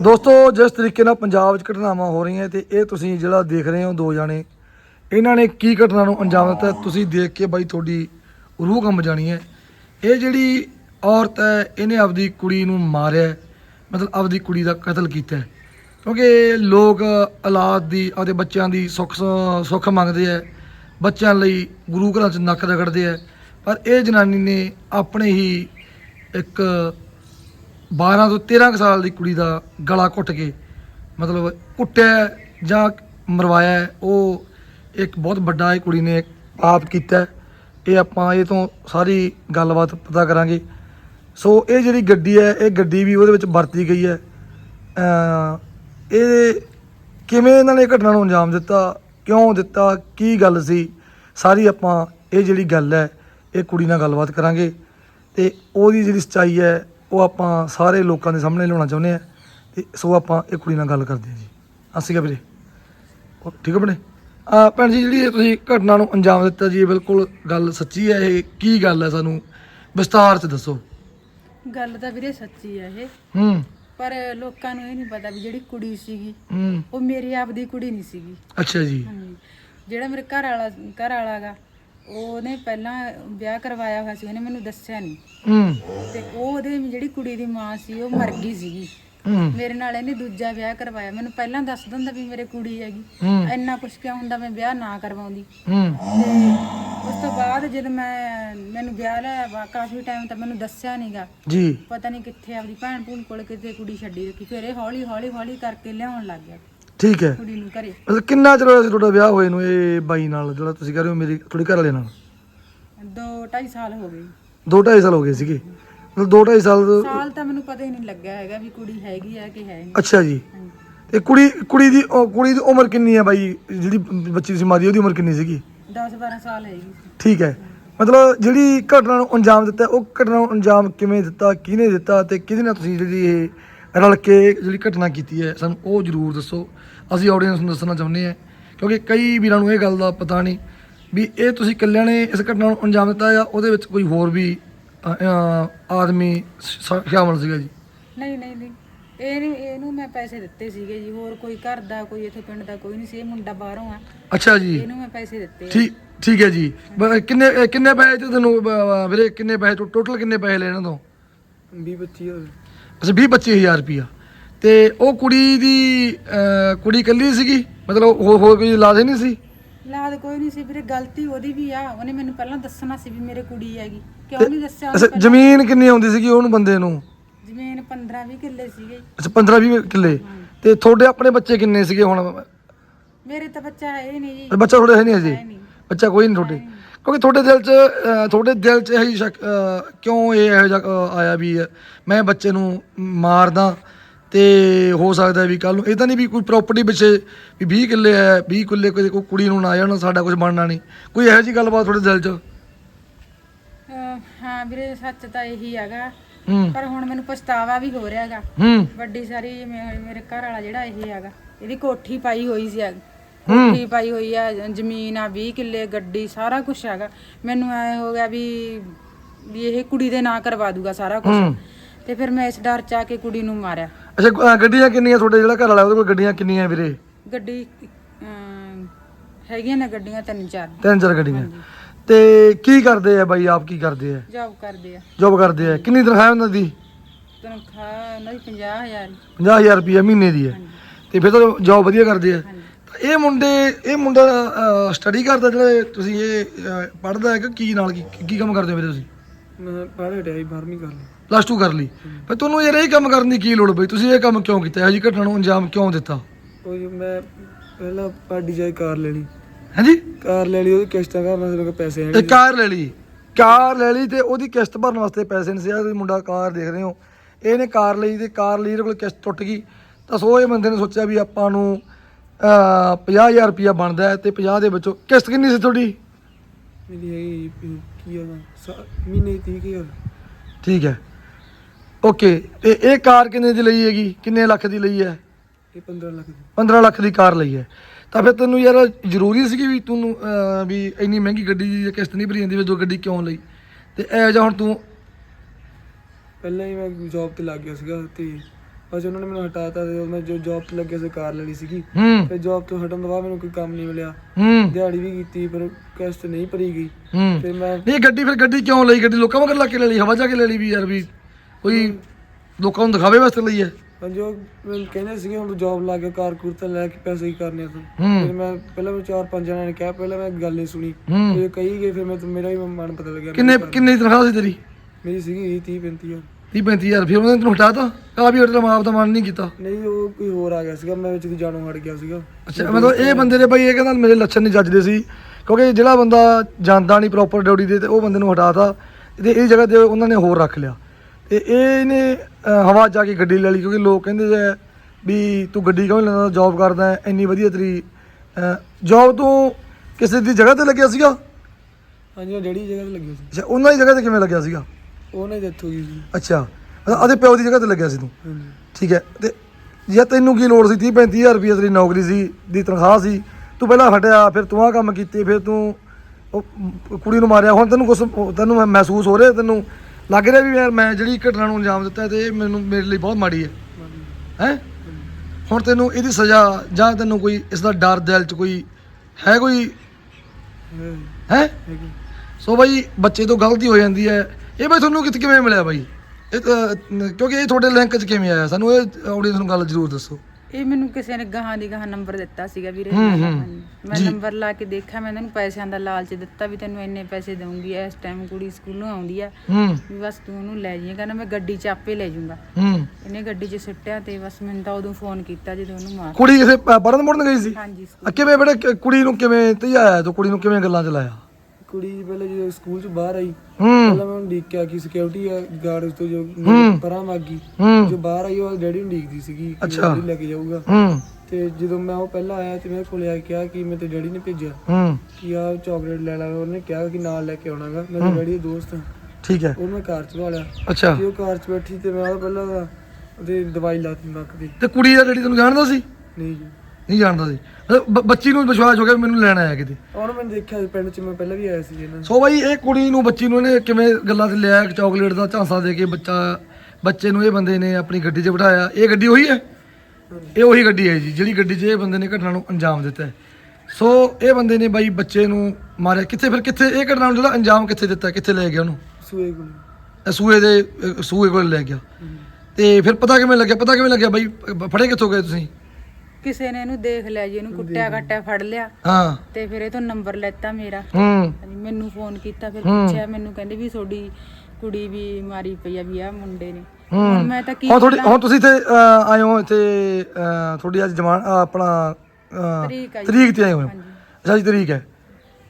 ਦੋਸਤੋ, ਜਿਸ ਤਰੀਕੇ ਨਾਲ ਪੰਜਾਬ 'ਚ ਘਟਨਾਵਾਂ ਹੋ ਰਹੀਆਂ ਤੇ ਇਹ ਤੁਸੀਂ ਜਿਹੜਾ ਦੇਖ ਰਹੇ ਹੋ ਦੋ ਜਾਣੇ, ਇਹਨਾਂ ਨੇ ਕੀ ਘਟਨਾ ਨੂੰ ਅੰਜਾਮ ਦਿੱਤਾ? ਤੁਸੀਂ ਦੇਖ ਕੇ ਬਾਈ ਤੁਹਾਡੀ ਰੂਹ ਕੰਬ ਜਾਣੀ ਹੈ। ਇਹ ਜਿਹੜੀ ਔਰਤ ਹੈ, ਇਹਨੇ ਆਪਦੀ ਕੁੜੀ ਨੂੰ ਮਾਰਿਆ, ਮਤਲਬ ਆਪਦੀ ਕੁੜੀ ਦਾ ਕਤਲ ਕੀਤਾ ਕਿਉਂਕਿ ਲੋਕ ਔਲਾਦ ਦੀ, ਆਪਦੇ ਬੱਚਿਆਂ ਦੀ ਸੁੱਖ ਸੁੱਖ ਮੰਗਦੇ ਹੈ, ਬੱਚਿਆਂ ਲਈ ਗੁਰੂ ਘਰਾਂ 'ਚ ਨੱਕ ਰਗੜਦੇ ਹੈ। ਪਰ ਇਹ ਜਨਾਨੀ ਨੇ ਆਪਣੇ ਹੀ ਇੱਕ 12 ਤੋਂ 13 ਕੁ ਸਾਲ ਦੀ ਕੁੜੀ ਦਾ ਗਲਾ ਘੁੱਟ ਕੇ ਮਤਲਬ ਕੁੱਟਿਆ ਜਾਂ ਮਰਵਾਇਆ, ਉਹ ਇੱਕ ਬਹੁਤ ਵੱਡਾ ਇਹ ਕੁੜੀ ਨੇ ਆਪ ਕੀਤਾ। ਇਹ ਆਪਾਂ ਇਹ ਤੋਂ ਸਾਰੀ ਗੱਲਬਾਤ ਪਤਾ ਕਰਾਂਗੇ। ਸੋ ਇਹ ਜਿਹੜੀ ਗੱਡੀ ਹੈ, ਇਹ ਗੱਡੀ ਵੀ ਉਹਦੇ ਵਿੱਚ ਵਰਤੀ ਗਈ ਹੈ। ਇਹ ਕਿਵੇਂ ਇਹਨਾਂ ਨੇ ਘਟਨਾ ਨੂੰ ਅੰਜਾਮ ਦਿੱਤਾ, ਕਿਉਂ ਦਿੱਤਾ, ਕੀ ਗੱਲ ਸੀ? ਸਾਰੀ ਆਪਾਂ ਇਹ ਜਿਹੜੀ ਗੱਲ ਹੈ, ਇਹ ਕੁੜੀ ਨਾਲ ਗੱਲਬਾਤ ਕਰਾਂਗੇ। ਤੇ ਉਹਦੀ ਜਿਹੜੀ ਸੱਚਾਈ ਹੈ ਉਹ ਆਪਾਂ ਸਾਰੇ ਲੋਕਾਂ ਦੇ ਸਾਹਮਣੇ ਲਿਆਉਣਾ ਚਾਹੁੰਦੇ ਆ। ਤੇ ਸੋ ਆਪਾਂ ਇਹ ਕੁੜੀ ਨਾਲ ਗੱਲ ਕਰਦੇ ਹਾਂ ਜੀ। ਅਸੀਂ ਕਾ ਵੀਰੇ। ਉਹ ਠੀਕ ਹੈ ਬਣੇ? ਆ ਭੈਣ ਜੀ ਜਿਹੜੀ ਇਹ ਤੁਸੀਂ ਘਟਨਾ ਨੂੰ ਅੰਜਾਮ ਦਿੱਤਾ ਜੀ ਇਹ ਬਿਲਕੁਲ ਗੱਲ ਸੱਚੀ ਹੈ ਇਹ ਕੀ ਗੱਲ ਹੈ ਸਾਨੂੰ? ਵਿਸਤਾਰ ਚ ਦੱਸੋ। ਗੱਲ ਤਾਂ ਵੀਰੇ ਸੱਚੀ ਆ ਇਹ। ਹੂੰ। ਪਰ ਲੋਕਾਂ ਨੂੰ ਇਹ ਨਹੀਂ ਪਤਾ ਵੀ ਜਿਹੜੀ ਕੁੜੀ ਸੀਗੀ ਹੂੰ। ਉਹ ਮੇਰੀ ਆਪਦੀ ਕੁੜੀ ਨਹੀਂ ਸੀਗੀ। ਅੱਛਾ ਜੀ। ਹਾਂਜੀ। ਜਿਹੜਾ ਮੇਰੇ ਘਰ ਵਾਲਾ ਘਰ ਵਾਲਾਗਾ ਉਹਨੇ ਪਹਿਲਾਂ ਵਿਆਹ ਕਰਵਾਇਆ ਹੋਇਆ ਸੀ ਉਹਨੇ ਮੈਨੂੰ ਦੱਸਿਆ ਨਹੀਂ ਹੂੰ। ਤੇ ਉਹ ਉਹਦੇ ਜਿਹੜੀ ਕੁੜੀ ਦੀ ਮਾਂ ਸੀ ਉਹ ਮਰ ਗਈ ਸੀਗੀ। ਹੂੰ। ਮੇਰੇ ਨਾਲ ਇਹਨੇ ਦੂਜਾ ਵਿਆਹ ਕਰਵਾਇਆ। ਮੈਨੂੰ ਪਹਿਲਾਂ ਦੱਸ ਦਿੰਦਾ ਵੀ ਮੇਰੇ ਕੁੜੀ ਹੈਗੀ। ਹੂੰ। ਇੰਨਾ ਕੁਛ ਕਿਉਂ ਹੁੰਦਾ ਮੈਂ ਵਿਆਹ ਨਾ ਕਰਵਾਉਂਦੀ। ਹੂੰ। ਤੇ ਉਸ ਤੋਂ ਬਾਅਦ ਜਦੋਂ ਮੈਂ ਮੈਨੂੰ ਵਿਆਹ ਲਿਆ ਵਾ ਕਾਫੀ ਟਾਈਮ ਤਾਂ ਮੈਨੂੰ ਦੱਸਿਆ ਨਹੀਂਗਾ ਜੀ। ਪਤਾ ਨਹੀਂ ਕਿੱਥੇ ਆਪਦੀ ਭੈਣ ਭੂਣ ਕੋਲ ਕਿਤੇ ਕੁੜੀ ਛੱਡੀ ਰੱਖੀ। ਫਿਰ ਇਹ ਹੌਲੀ ਹੌਲੀ ਹੌਲੀ ਕਰਕੇ ਲਿਆਉਣ ਲੱਗ ਗਿਆ। ਠੀਕ ਹੈ। ਕੁੜੀ ਨੂੰ ਘਰੇ। ਮਤਲਬ ਕਿੰਨਾ ਚਿਰ ਹੋਇਆ ਸੀ ਤੁਹਾਡਾ ਵਿਆਹ ਹੋਏ ਨੂੰ ਇਹ ਬਾਈ ਨਾਲ ਜਿਹੜਾ ਤੁਸੀਂ ਕਹ ਰਹੇ ਹੋ ਮੇਰੀ ਤੁਹਾਡੇ ਘਰ ਵਾਲੇ ਨਾਲ? ਦੋ ਢਾਈ ਸਾਲ ਹੋ ਗਏ। 2.5 ਸਾਲ ਹੋ ਗਏ ਸੀਗੇ। ਮਤਲਬ 2.5 ਸਾਲ ਸਾਲ ਤਾਂ ਮੈਨੂੰ ਪਤਾ ਹੀ ਨਹੀਂ ਲੱਗਾ ਹੈਗਾ ਵੀ ਕੁੜੀ ਹੈਗੀ ਆ ਕਿ ਹੈ ਨਹੀਂ। ਅੱਛਾ ਜੀ। ਹਾਂਜੀ। ਤੇ ਕੁੜੀ ਕੁੜੀ ਦੀ ਉਹ ਕੁੜੀ ਦੀ ਉਮਰ ਕਿੰਨੀ ਹੈ ਬਾਈ? ਜਿਹੜੀ ਬੱਚੀ ਸੀ ਮਾਰੀ ਉਹਦੀ ਉਮਰ ਕਿੰਨੀ ਸੀਗੀ? 10 12 ਸਾਲ ਹੈਗੀ ਸੀ। ਠੀਕ ਹੈ। ਮਤਲਬ ਜਿਹੜੀ ਘਟਨਾ ਨੂੰ ਅੰਜਾਮ ਦਿੱਤਾ ਉਹ ਘਟਨਾ ਨੂੰ ਅੰਜਾਮ ਕਿਵੇਂ ਦਿੱਤਾ ਕਿਹਨੇ ਦਿੱਤਾ ਤੇ ਕਿਹਦੇ ਨਾਲ ਤੁਸੀਂ ਜਿਹੜੀ ਇਹ ਰਲ ਕੇ ਜਿਹੜੀ ਘਟਨਾ ਕੀਤੀ ਹੈ ਸਾਨੂੰ ਉਹ ਜ਼ਰੂਰ ਦੱਸੋ। ਅਸੀਂ ਆਡੀਅנס ਨੂੰ ਦੱਸਣਾ ਚਾਹੁੰਦੇ ਹਾਂ। ਕਿਉਂਕਿ ਕਈ ਵੀਰਾਂ ਨੂੰ ਇਹ ਗੱਲ ਦਾ ਪਤਾ ਨਹੀਂ ਵੀ ਇਹ ਤੁਸੀਂ ਇਕੱਲਿਆਂ ਨੇ ਇਸ ਘਟਨਾ ਨੂੰ ਅੰਜਾਮ ਦਿੱਤਾ ਜਾਂ ਉਹਦੇ ਵਿੱਚ ਕੋਈ ਹੋਰ ਵੀ ਆਦਮੀ ਸ਼ਾਮਲ ਸੀਗਾ ਜੀ? ਨਹੀਂ ਨਹੀਂ ਨਹੀਂ। ਇਹਨੂੰ ਇਹਨੂੰ ਮੈਂ ਪੈਸੇ ਦਿੱਤੇ ਸੀਗੇ ਜੀ। ਹੋਰ ਕੋਈ ਘਰ ਦਾ ਕੋਈ ਇੱਥੇ ਪਿੰਡ ਦਾ ਕੋਈ ਨਹੀਂ ਸੀ। ਇਹ ਮੁੰਡਾ ਬਾਹਰੋਂ ਆ। ਅੱਛਾ ਜੀ। ਇਹਨੂੰ ਮੈਂ ਪੈਸੇ ਦਿੱਤੇ ਆ। ਠੀਕ ਠੀਕ ਹੈ ਜੀ। ਬ- ਕਿੰਨੇ ਕਿੰਨੇ ਪੈਸੇ ਤੇ ਤੁਹਾਨੂੰ ਬ- ਵੀਰੇ ਕਿੰਨੇ ਪੈਸੇ ਟੋਟਲ ਕਿੰਨੇ ਪੈਸੇ ਲੈਣ ਤੋਂ? 20 25 ਅੱਛਾ 20 25000 ਰੁਪਿਆ ਤੇ ਉਹ ਕੁੜੀ ਦੀ ਅਹ, ਕੁੜੀ ਇਕੱਲੀ ਸੀਗੀ? ਮਤਲਬ ਹੋਰ ਹੋਰ ਕੋਈ ਲਾਦੇ ਨਹੀਂ ਸੀ? ਲਾਦ ਕੋਈ ਨਹੀਂ ਸੀ ਵੀਰੇ ਗਲਤੀ ਉਹਦੀ ਵੀ ਆ। ਉਹਨੇ ਮੈਨੂੰ ਪਹਿਲਾਂ ਦੱਸਣਾ ਸੀ ਵੀ ਮੇਰੇ ਕੁੜੀ ਹੈਗੀ। ਕਿਉਂ ਨਹੀਂ ਦੱਸਿਆ ਉਹਨੇ ਅੱਛਾ? ਜ਼ਮੀਨ ਕਿੰਨੀ ਆਉਂਦੀ ਸੀਗੀ ਉਹਨੂੰ ਬੰਦੇ ਨੂੰ? ਜ਼ਮੀਨ 15 20 ਕਿੱਲੇ ਸੀਗੇ। ਅੱਛਾ 15 20 ਕਿੱਲੇ। ਤੇ ਤੁਹਾਡੇ ਆਪਣੇ ਬੱਚੇ ਕਿੰਨੇ ਸੀਗੇ ਹੁਣ? ਮੇਰੇ ਤਾਂ ਬੱਚਾ ਹੈ ਹੀ ਨਹੀਂ ਜੀ। ਬੱਚਾ ਤੁਹਾਡੇ ਹੈ ਨਹੀਂ ਅਜੇ? ਹੈ ਨਹੀਂ। ਬੱਚਾ ਕੋਈ ਨਹੀਂ ਤੁਹਾਡੇ? ਕਿਉਂਕਿ ਤੁਹਾਡੇ ਦਿਲ 'ਚ ਅਹ, ਤੁਹਾਡੇ ਦਿਲ 'ਚ ਇਹੀ ਸ਼ੱਕ ਅਹ, ਕਿਉਂ ਇਹ ਇਹੋ ਜਿਹਾ ਅਹ, ਆਇਆ ਵੀ ਅਹ, ਮੈਂ ਬੱਚੇ ਨੂੰ ਮਾਰਦਾ? ਤੇ ਹੋ ਸਕਦਾ ਵੀ ਕੱਲ ਨੂੰ ਇਹ ਤਾਂ ਨਹੀਂ ਵੀ ਕੋਈ ਪ੍ਰਾਪਰਟੀ ਪਿੱਛੇ ਵੀ 20 ਕਿੱਲੇ ਹੈ 20 ਕਿੱਲੇ ਕੋਈ ਕੋਈ ਕੁੜੀ ਨੂੰ ਨਾ ਜਾਣ ਸਾਡਾ ਕੁਝ ਬਣਨਾ ਨਹੀਂ। ਕੋਈ ਇਹੋ ਜਿਹੀ ਗੱਲਬਾਤ ਤੁਹਾਡੇ ਦਿਲ 'ਚ? ਅਹ ਹਾਂ ਵੀਰੇ ਸੱਚ ਤਾਂ ਇਹੀ ਹੈਗਾ। ਹੂੰ। ਪਰ ਹੁਣ ਮੈਨੂੰ ਪਛਤਾਵਾ ਵੀ ਹੋ ਰਿਹਾ ਹੈਗਾ। ਹੂੰ। ਵੱਡੀ ਸਾਰੀ ਮੇ- ਮੇਰੇ ਘਰ ਵਾਲਾ ਜਿਹੜਾ ਇਹ ਹੈਗਾ ਇਹਦੀ ਕੋਠੀ ਪਾਈ ਹੋਈ ਸੀ ਹੈਗੀ। ਕੋਠੀ ਪਾਈ ਹੋਈ ਆ ਜ਼ਮੀਨ ਆ 20 ਕਿੱਲੇ ਗੱਡੀ ਸਾਰਾ ਕੁਝ ਹੈਗਾ। ਮੈਨੂੰ ਐ ਹੋ ਗਿਆ ਵੀ ਵੀ ਇਹ ਕੁੜੀ ਦੇ ਨਾਂ ਕਰਵਾ ਦੂਗਾ ਸਾਰਾ ਕੁਝ ਤੇ ਫਿਰ ਮੈਂ ਇਸ ਡਰ ਚ ਆ ਕੇ ਕੁੜੀ ਨੂੰ ਮਾਰਿਆ। ਅੱਛਾ ਅਹ, ਗੱਡੀਆਂ ਕਿੰਨੀਆਂ ਤੁਹਾਡੇ ਜਿਹੜਾ ਘਰ ਵਾਲਾ ਉਹਦੇ ਕੋਲ ਗੱਡੀਆਂ ਕਿੰਨੀਆਂ ਵੀਰੇ? ਗੱਡੀ ਅਮ, ਹੈਗੀਆਂ ਨੇ ਗੱਡੀਆਂ ਤਿੰਨ ਚਾਰ ਤਿੰਨ ਚਾਰ ਗੱਡੀਆਂ। ਤੇ ਕੀ ਕਰਦੇ ਆ ਬਾਈ ਆਪ ਕੀ ਕਰਦੇ ਆ? ਜੌਬ ਕਰਦੇ ਆ। ਜੋਬ ਕਰਦੇ ਆ। ਕਿੰਨੀ ਤਨਖਾਹ ਉਹਨਾਂ ਦੀ? ਤਨਖਾਹ ਉਹਨਾਂ ਦੀ 50000 50000 ਰੁਪਏ ਮਹੀਨੇ ਦੀ ਹੈ। ਤੇ ਫਿਰ ਤਾਂ ਜੋਬ ਵਧੀਆ ਕਰਦੇ ਆ। ਹਾਂਜੀ। ਤਾਂ ਇਹ ਮੁੰਡੇ ਇਹ ਮੁੰਡਾ ਸਟੱਡੀ ਕਰਦਾ ਜਿਹੜੇ ਤੁਸੀਂ ਇਹ ਪੜਦਾ ਹੈ ਕਿ ਕੀ ਨਾਲ ਕੀ ਕੀ ਕੰਮ ਕਰਦੇ ਹੋ ਵੀਰੇ ਤੁਸੀਂ? ਮੈਂ ਪੜ੍ਹ ਹਟਿਆ ਸੀ 12ਵੀਂ ਕਰ ਲਈ ਪਲੱਸ 2 ਕਰ ਲਈ। ਫਿਰ ਤੁਹਾਨੂੰ ਯਾਰ ਇਹ ਕੰਮ ਕਰਨ ਦੀ ਕੀ ਲੋੜ ਪਈ ਤੁਸੀਂ ਇਹ ਕੰਮ ਕਿਉਂ ਕੀਤਾ? ਇਹੋ ਜਿਹੀ ਘਟਨਾ ਨੂੰ ਅੰਜਾਮ ਕਿਉਂ ਦਿੱਤਾ? ਕੋਈ ਮੈਂ ਪਹਿਲਾਂ ਪਾਰਟੀ ਜਾਈ ਕਾਰ ਲੈਣੀ ਹਾਂਜੀ? ਕਾਰ ਲੈ ਲਈ ਉਹਦੀ ਕਿਸ਼ਤਾਂ ਕਰਨਾ ਸੀ ਮੇਰੇ ਕੋਲ ਪੈਸੇ ਹੈ ਇਹ ਨਹੀਂ ਕਾਰ ਲੈ ਲਈ। ਕਾਰ ਲੈ ਲਈ ਤੇ ਉਹਦੀ ਕਿਸ਼ਤ ਭਰਨ ਵਾਸਤੇ ਪੈਸੇ ਨਹੀਂ ਸੀ। ਆ ਤੁਸੀਂ ਮੁੰਡਾ ਕਾਰ ਦੇਖ ਰਹੇ ਹੋ। ਇਹਨੇ ਕਾਰ ਲਈ ਤੇ ਕਾਰ ਲਈ ਇਹਦੇ ਕੋਲ ਕਿਸ਼ਤ ਟੁੱਟ ਗਈ। ਤਾਂ ਸੋ ਇਹ ਬੰਦੇ ਨੇ ਸੋਚਿਆ ਵੀ ਆਪਾਂ ਨੂੰ 50000 ਰੁਪਇਆ ਬਣਦਾ ਹੈ ਤੇ 50 ਦੇ ਵਿੱਚੋਂ ਕਿਸ਼ਤ ਕਿੰਨੀ ਸੀ ਤੁਹਾਡੀ? ਮੇਰੀ ਹੈਗੀ ਕੀ ਆ ਮਹੀਨੇ ਦੀ 30000 ਠੀਕ ਹੈ। ਓਕੇ ਤੇ ਇਹ ਕਾਰ ਕਿੰਨੇ ਦੀ ਲਈ ਹੈਗੀ? ਕਿੰਨੇ ਲੱਖ ਦੀ ਲਈ ਹੈ? ਇਹ 15 ਲੱਖ ਦੀ। 15 ਲੱਖ ਦੀ ਕਾਰ ਲਈ ਹੈ। ਤਾਂ ਫਿਰ ਤੈਨੂੰ ਯਾਰ ਜ਼ਰੂਰੀ ਸੀ ਵੀ ਤੈਨੂੰ ਅਹ, ਵੀ ਇੰਨੀ ਮਹਿੰਗੀ ਗੱਡੀ ਦੀ ਕਿਸ਼ਤ ਨਹੀਂ ਭਰੀ ਜਾਂਦੀ ਵੀ ਦੋ ਗੱਡੀ ਕਿਉਂ ਲਈ? ਤੇ ਇਹ ਜਿਹਾ ਹੁਣ ਤੂੰ ਪਹਿਲਾਂ ਹੀ ਮੈਂ ਜੌਬ ਤੇ ਲੱਗ ਗਿਆ ਸੀਗਾ ਤੇ ਬਸ ਉਹਨਾਂ ਨੇ ਮੈਨੂੰ ਹਟਾਤਾ ਤੇ ਮੈਂ ਜੋ ਜੌਬ ਤੇ ਲੱਗਿਆ ਸੀ ਕਾਰ ਲੈਣੀ ਸੀਗੀ। ਹੂੰ। ਫਿਰ ਜੌਬ ਤੋਂ ਹਟਣ ਤੋਂ ਬਾਅਦ ਮੈਨੂੰ ਕੋਈ ਕੰਮ ਨਹੀਂ ਮਿਲਿਆ। ਹੂੰ। ਦਿਹਾੜੀ ਵੀ ਕੀਤੀ ਪਰ ਕਿਸ਼ਤ ਨਹੀਂ ਭਰੀ ਗਈ। ਹੂੰ। ਫਿਰ ਮੈਂ ਨਹੀਂ ਗੱਡੀ ਫਿਰ ਗੱਡੀ ਕਿਉਂ ਲਈ? ਗੱਡੀ ਲੋਕਾਂ ਮਗਰ ਲਾ ਕੇ ਲੈ ਲਈ ਹਵਾ ਜਾ ਕੇ ਲੈ ਲਈ ਵੀ ਯਾਰ ਵੀ ਕੋਈ ਲੋਕਾਂ ਨੂੰ ਦਿਖਾਵੇ ਵਾਸਤੇ ਲਈ ਹੈ? ਜੋ ਮੈਨੂੰ ਕਹਿੰਦੇ ਸੀਗੇ ਹੁਣ ਜੌਬ ਲਾ ਕੇ ਕਾਰ ਕੁਰਤਾ ਲੈ ਕੇ ਪੈਸੇ ਹੀ ਕਰਨੇ ਆ ਤੂੰ ਹੂੰ। ਫਿਰ ਮੈਂ ਪਹਿਲਾਂ ਮੈਂ ਚਾਰ ਪੰਜ ਜਣਾਂ ਨੇ ਕਿਹਾ ਪਹਿਲਾਂ ਮੈਂ ਗੱਲ ਨਹੀਂ ਸੁਣੀ। ਹੂੰ। ਫਿਰ ਕਹੀ ਗਏ ਫਿਰ ਮੈਂ ਮੇਰਾ ਵੀ ਮਨ ਪਤਾ ਲੱਗਿਆ ਕਿੰਨੇ ਕਿੰਨੇ ਦੀ ਤਨਖਾਹ ਸੀ ਤੇਰੀ? ਮੇਰੀ ਸੀਗੀ 30 35 ਹਜ਼ਾਰ। 30 35000 ਫਿਰ ਉਹਨੇ ਤੈਨੂੰ ਹਟਾਤਾ? ਕਾ ਵੀ ਉਹਦਾ ਮਾਪ ਦਾ ਮਨ ਨਹੀਂ ਕੀਤਾ? ਨਹੀਂ ਉਹ ਕੋਈ ਹੋਰ ਆ ਗਿਆ ਸੀਗਾ ਮੈਂ ਵਿੱਚ ਦੀ ਜਾਣੋਂ ਹਟ ਗਿਆ ਸੀਗਾ। ਅੱਛਾ ਮਤਲਬ ਇਹ ਬੰਦੇ ਦੇ ਬਈ ਇਹ ਕਹਿੰਦਾ ਮੇਰੇ ਲੱਛਣ ਨਹੀਂ ਜੱਜਦੇ ਸੀ ਕਿਉਂਕਿ ਜਿਹੜਾ ਬੰਦਾ ਜਾਂਦਾ ਨਹੀਂ ਪ੍ਰੋਪਰ ਡਿਊਟੀ ਦੇ ਤੇ ਉਹ ਬੰਦੇ ਨੂੰ ਹਟਾਤਾ। ਤੇ ਇਹ ਜਗ੍ਹਾ ਤੇ ਉਹਨਾਂ ਨੇ ਹੋਰ ਰੱਖ ਲਿਆ। ਤੇ ਇਹ ਇਹਨੇ ਹਵਾ ਜਾ ਕੇ ਗੱਡੀ ਲੈ ਲਈ ਕਿਉਂਕਿ ਲੋਕ ਕਹਿੰਦੇ ਆ ਵੀ ਤੂੰ ਗੱਡੀ ਕਿਉਂ ਲੈਂਦਾ ਜੌਬ ਕਰਦਾ ਇੰਨੀ ਵਧੀਆ ਤੇਰੀ ਜੌਬ ਤੋਂ ਕਿਸੇ ਦੀ ਜਗ੍ਹਾ ਤੇ ਲੱਗਿਆ ਸੀਗਾ? ਹਾਂਜੀ ਉਹ ਜਿਹੜੀ ਜਗ੍ਹਾ ਤੇ ਲੱਗੀ ਸੀ। ਅੱਛਾ ਉਹਨਾਂ ਦੀ ਜਗ੍ਹਾ ਤੇ ਕਿਵੇਂ ਲੱਗਿਆ ਸੀਗਾ? ਉਹਨੇ ਡੈਥ ਹੋ ਗਈ ਸੀ। ਅੱਛਾ ਅਦੇ ਪਿਓ ਦੀ ਜਗ੍ਹਾ ਤੇ ਲੱਗਿਆ ਸੀ ਤੂੰ? ਠੀਕ ਹੈ ਤੇ ਜੇ ਤੈਨੂੰ ਕੀ ਲੋੜ ਸੀ? 30 35000 ਰੁਪਏ ਤੇਰੀ ਨੌਕਰੀ ਸੀ ਦੀ ਤਨਖਾਹ ਸੀ। ਤੂੰ ਪਹਿਲਾਂ ਹਟਿਆ ਫਿਰ ਤੂੰ ਆਹ ਕੰਮ ਕੀਤੇ ਫਿਰ ਤੂੰ ਕੁੜੀ ਨੂੰ ਮਾਰਿਆ। ਹੁਣ ਤੈਨੂੰ ਕੁਛ ਤੈਨੂੰ ਮਹਿਸੂਸ ਹੋ ਰਿਹਾ ਤੈਨੂੰ ਲੱਗ ਰਿਹਾ ਵੀ ਯਾਰ ਮੈਂ ਜਿਹੜੀ ਘਟਨਾ ਨੂੰ ਅੰਜਾਮ ਦਿੱਤਾ ਤੇ ਇਹ ਮੈਨੂੰ ਮੇਰੇ ਲਈ ਬਹੁਤ ਮਾੜੀ ਹੈ। ਹੈ? ਹੁਣ ਤੈਨੂੰ ਇਹਦੀ ਸਜ਼ਾ ਜਾਂ ਤੈਨੂੰ ਕੋਈ ਇਸ ਦਾ ਡਰ ਦਿਲ 'ਚ ਕੋਈ ਹੈ ਕੋਈ? ਹੈ? ਸੋ ਬਾਈ ਬੱਚੇ ਤੋਂ ਗਲਤੀ ਹੋ ਜਾਂਦੀ ਹੈ। ਇਹ ਬਾਈ ਤੁਹਾਨੂੰ ਕਿੱਥੇ ਕਿਵੇਂ ਮਿਲਿਆ ਬਾਈ? ਇਹ ਕਿਉਂਕਿ ਇਹ ਤੁਹਾਡੇ ਲਿੰਕ 'ਚ ਕਿਵੇਂ ਆਇਆ? ਸਾਨੂੰ ਇਹ ਆਡੀਅנס ਨੂੰ ਗੱਲ ਜ਼ਰੂਰ ਦੱਸੋ। ਇਹ ਮੈਨੂੰ ਕਿਸੇ ਨੇ ਗਾਹਾਂ ਦੀ ਗਾਹਾਂ ਨੰਬਰ ਦਿੱਤਾ ਸੀਗਾ ਵੀਰੇ। ਮੈਂ। ਨੰਬਰ ਲਾ ਕੇ ਦੇਖਿਆ ਮੈਂ ਇਹਨਾਂ ਨੂੰ ਪੈਸਿਆਂ ਦਾ ਲਾਲਚ ਦਿੱਤਾ ਵੀ ਤੈਨੂੰ ਇੰਨੇ ਪੈਸੇ ਦਊਂਗੀ ਇਸ ਟਾਈਮ ਕੁੜੀ ਸਕੂਲੋਂ ਆਉਂਦੀ ਆ। ਵੀ ਬਸ ਤੂੰ ਉਹਨੂੰ ਲੈ ਜਾਈਂ ਕਹਿੰਦਾ ਮੈਂ ਗੱਡੀ 'ਚ ਆਪੇ ਲੈ ਜਾਊਂਗਾ। ਇਹਨੇ ਗੱਡੀ 'ਚ ਸੁੱਟਿਆ ਤੇ ਬਸ ਮੈਨੂੰ ਤਾਂ ਉਦੋਂ ਫੋਨ ਕੀਤਾ ਜਦੋਂ ਉਹਨੂੰ ਮਾਰ ਕੁੜੀ ਕਿਸੇ ਪ- ਪੜ੍ਹਨ ਮੁੜਨ ਗਈ ਸੀ? ਹਾਂਜੀ ਕਿਵੇਂ ਬੜੇ ਕ- ਕੁੜੀ ਨੂੰ ਕਿਵੇਂ ਧਿਆਇਆ ਤੂੰ? ਕੁੜੀ ਨੂੰ ਕਿਵੇਂ ਗੱਲਾਂ ਚ ਲਾਇਆ? ਕੁੜੀ ਪਹਿਲਾਂ ਜਦੋਂ ਸਕੂਲ ਚ ਬਾਹਰ ਆਈ ਪਹਿਲਾਂ ਮੈਂ ਉਹਨੂੰ ਡੀਕਿਆ ਕਿ ਸਿਕਿਉਰਿਟੀ ਗਾਰਡ ਉਸ ਤੋਂ ਜੋ। ਪਰਾਂ ਮਾਗੀ। ਜੋ ਬਾਹਰ ਆਈ ਉਹ ਡੈਡੀ ਨੂੰ ਡੀਕਦੀ ਸੀਗੀ ਕਿ। ਡੈਡੀ ਲੈ ਕੇ ਜਾਊਗਾ। ਤੇ ਜਦੋਂ ਮੈਂ ਉਹ ਪਹਿਲਾਂ ਆਇਆ ਤੇ ਮੇਰੇ ਕੋਲ ਆ ਕਿਹਾ ਕਿ ਮੈਂ ਤੇ ਡੈਡੀ ਨੇ ਭੇਜਿਆ ਕਿ ਆ ਚਾਕਲੇਟ ਲੈ ਲਾ ਉਹਨੇ ਕਿਹਾ ਕਿ ਨਾਲ ਲੈ ਕੇ ਆਉਣਾਗਾ। ਮੈਂ ਤੇ ਡੈਡੀ ਦੇ ਦੋਸਤ ਹਾਂ। ਠੀਕ ਹੈ। ਉਹ ਮੈਂ ਕਾਰ ਚ ਵਾਲਿਆ ਅੱਛਾ। ਕਿ ਉਹ ਕਾਰ ਚ ਬੈਠੀ ਤੇ ਮੈਂ ਪਹਿਲਾਂ ਤਾਂ ਉਹਦੀ ਦਵਾਈ ਲਾਤੀ ਨੱਕ ਦੀ ਤੇ ਕੁੜੀ ਦਾ ਡੈਡੀ ਤੈਨੂੰ ਜਾਣਦਾ ਸੀ? ਨਹੀਂ ਜੀ। ਨਹੀਂ ਜਾਣਦਾ ਸੀ। ਬ- ਬੱਚੀ ਨੂੰ ਵਿਸ਼ਵਾਸ ਹੋ ਗਿਆ ਵੀ ਮੈਨੂੰ ਲੈਣ ਆਇਆ ਕਿਤੇ। ਉਹਨੂੰ ਮੈਂ ਦੇਖਿਆ ਸੀ ਪਿੰਡ ਚ ਮੈਂ ਪਹਿਲਾਂ ਵੀ ਆਇਆ ਸੀ ਇਹਨਾਂ ਸੋ ਬਾਈ ਇਹ ਕੁੜੀ ਨੂੰ ਬੱਚੀ ਨੂੰ ਇਹਨੇ ਕਿਵੇਂ ਗੱਲਾਂ ਤੇ ਲਿਆ ਚਾਕਲੇਟ ਦਾ ਝਾਂਸਾ ਦੇ ਕੇ ਬੱਚਾ ਬੱਚੇ ਨੂੰ ਇਹ ਬੰਦੇ ਨੇ ਆਪਣੀ ਗੱਡੀ 'ਚ ਬਿਠਾਇਆ। ਇਹ ਗੱਡੀ ਉਹੀ ਹੈ? ਇਹ ਉਹੀ ਗੱਡੀ ਹੈ ਜੀ ਜਿਹੜੀ ਗੱਡੀ 'ਚ ਇਹ ਬੰਦੇ ਨੇ ਘਟਨਾ ਨੂੰ ਅੰਜਾਮ ਦਿੱਤਾ ਹੈ। ਸੋ ਇਹ ਬੰਦੇ ਨੇ ਬਾਈ ਬੱਚੇ ਨੂੰ ਮਾਰਿਆ। ਕਿੱਥੇ ਫਿਰ ਕਿੱਥੇ? ਇਹ ਘਟਨਾ ਨੂੰ ਜਿਹੜਾ ਅੰਜਾਮ ਕਿੱਥੇ ਦਿੱਤਾ? ਕਿੱਥੇ ਲੈ ਗਿਆ ਉਹਨੂੰ? ਸੂਏ ਕੋਲ। ਇਹ ਸੂਏ ਦੇ ਅਹ ਸੂਏ ਕੋਲ ਲੈ ਗਿਆ। ਤੇ ਫਿਰ ਪਤਾ ਕਿਵੇਂ ਲੱਗਿਆ? ਪਤਾ ਕਿਵੇਂ ਲੱਗਿਆ ਬਾਈ? ਅਹ ਫੜੇ ਕਿੱਥੋਂ ਗਏ ਤੁਸੀਂ? ਕਿਸੇ ਨੇ ਇਹਨੂੰ ਦੇਖ ਲਿਆ ਜੀ ਇਹਨੂੰ ਕੁੱਟਿਆ ਕੱਟਿਆ ਫੜ ਲਿਆ। ਹਾਂ। ਤੇ ਫਿਰ ਇਹ ਤੋਂ ਨੰਬਰ ਲੈਤਾ ਮੇਰਾ। ਹੂੰ। ਮੈਨੂੰ ਫੋਨ ਕੀਤਾ ਫਿਰ। ਪੁੱਛਿਆ ਮੈਨੂੰ ਕਹਿੰਦੇ ਵੀ ਤੁਹਾਡੀ ਕੁੜੀ ਵੀ ਮਾਰੀ ਪਈ ਆ ਵੀ ਆ ਮੁੰਡੇ ਨੇ। ਹੁਣ ਮੈਂ ਤਾਂ ਕੀ ਹੁਣ ਤੁਹਾਡੀ? ਹੁਣ ਤੁਸੀਂ ਇੱਥੇ ਆਏ ਹੋ ਇੱਥੇ ਤੁਹਾਡੀ ਅੱਜ ਜਮਾਨ ਆਪਣਾ ਤਰੀਕ ਆ ਜੀ। ਤਰੀਕ ਤੇ ਆਏ ਹੋ। ਅੱਛਾ ਜੀ ਤਰੀਕ ਹੈ।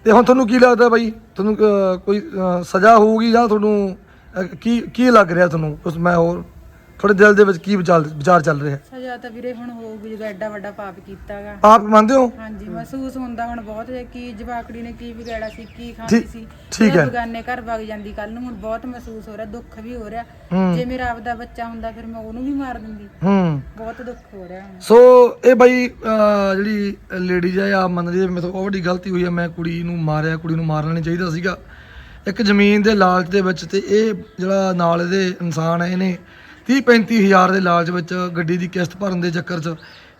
ਤੇ ਹੁਣ ਤੁਹਾਨੂੰ ਕੀ ਲੱਗਦਾ ਬਾਈ? ਤੁਹਾਨੂੰ ਅਹ, ਕੋਈ ਅਹ, ਸਜ਼ਾ ਹੋਊਗੀ ਜਾਂ ਤੁਹਾਨੂੰ ਅਹ, ਕੀ ਕੀ ਲੱਗ ਰਿਹਾ ਤੁਹਾਨੂੰ? ਉਸ ਮੈਂ ਹੋਰ ਤੁਹਾਡੇ ਦਿਲ ਦੇ ਵਿੱਚ ਕੀ ਵਿਚਾਰ ਵਿਚਾਰ ਚੱਲ ਰਿਹਾ? ਸਜ਼ਾ ਤਾਂ ਵੀਰੇ ਹੁਣ ਹੋਊਗੀ ਜਦੋਂ ਐਡਾ ਵੱਡਾ ਪਾਪ ਕੀਤਾਗਾ। ਆਪ ਮੰਨਦੇ ਹੋ? ਹਾਂਜੀ ਮਹਿਸੂਸ ਹੁੰਦਾ ਹੁਣ ਬਹੁਤ ਜੇ ਕੀ ਜਵਾਕੜੀ ਨੇ ਕੀ ਵਿਗਾੜਾ ਸੀ ਕੀ ਖਾਂਦੀ ਠੀਕ- ਸੀ। ਠੀਕ ਉਹਦੇ ਹੈ। ਬਗਾਨੇ ਘਰ ਵਗ ਜਾਂਦੀ ਕੱਲ ਨੂੰ ਹੁਣ ਬਹੁਤ ਮਹਿਸੂਸ ਹੋ ਰਿਹਾ ਦੁੱਖ ਵੀ ਹੋ ਰਿਹਾ। ਹੂੰ। ਜੇ ਮੇਰਾ ਆਪਦਾ ਬੱਚਾ ਹੁੰਦਾ ਫਿਰ ਮੈਂ ਉਹਨੂੰ ਵੀ ਮਾਰ ਦਿੰਦੀ। ਹੂੰ। ਬਹੁਤ ਦੁੱਖ ਹੋ ਰਿਹਾ ਹੁਣ। ਸੋ ਇਹ ਬਾਈ ਅਹ, ਜਿਹੜੀ ਲੇਡੀਜ਼ ਹੈ ਆ ਮੰਨਦੀ ਹੈ ਮੇਰੇ ਤੋਂ ਬਹੁਤ ਵੱਡੀ ਗਲਤੀ ਹੋਈ ਹੈ ਮੈਂ ਕੁੜੀ ਨੂੰ ਮਾਰਿਆ ਕੁੜੀ ਨੂੰ ਮਾਰਨਾ ਨਹੀਂ ਚਾਹੀਦਾ ਸੀਗਾ। ਇੱਕ ਜ਼ਮੀਨ ਦੇ ਲਾਲਚ ਦੇ ਵਿੱਚ ਤੇ ਇਹ ਜਿਹੜਾ ਨਾਲ ਇਹਦੇ ਇਨਸਾਨ ਹੈ ਇਹਨੇ 30 35 ਹਜ਼ਾਰ ਦੇ ਲਾਲਚ ਵਿੱਚ ਗੱਡੀ ਦੀ ਕਿਸ਼ਤ ਭਰਨ ਦੇ ਚੱਕਰ 'ਚ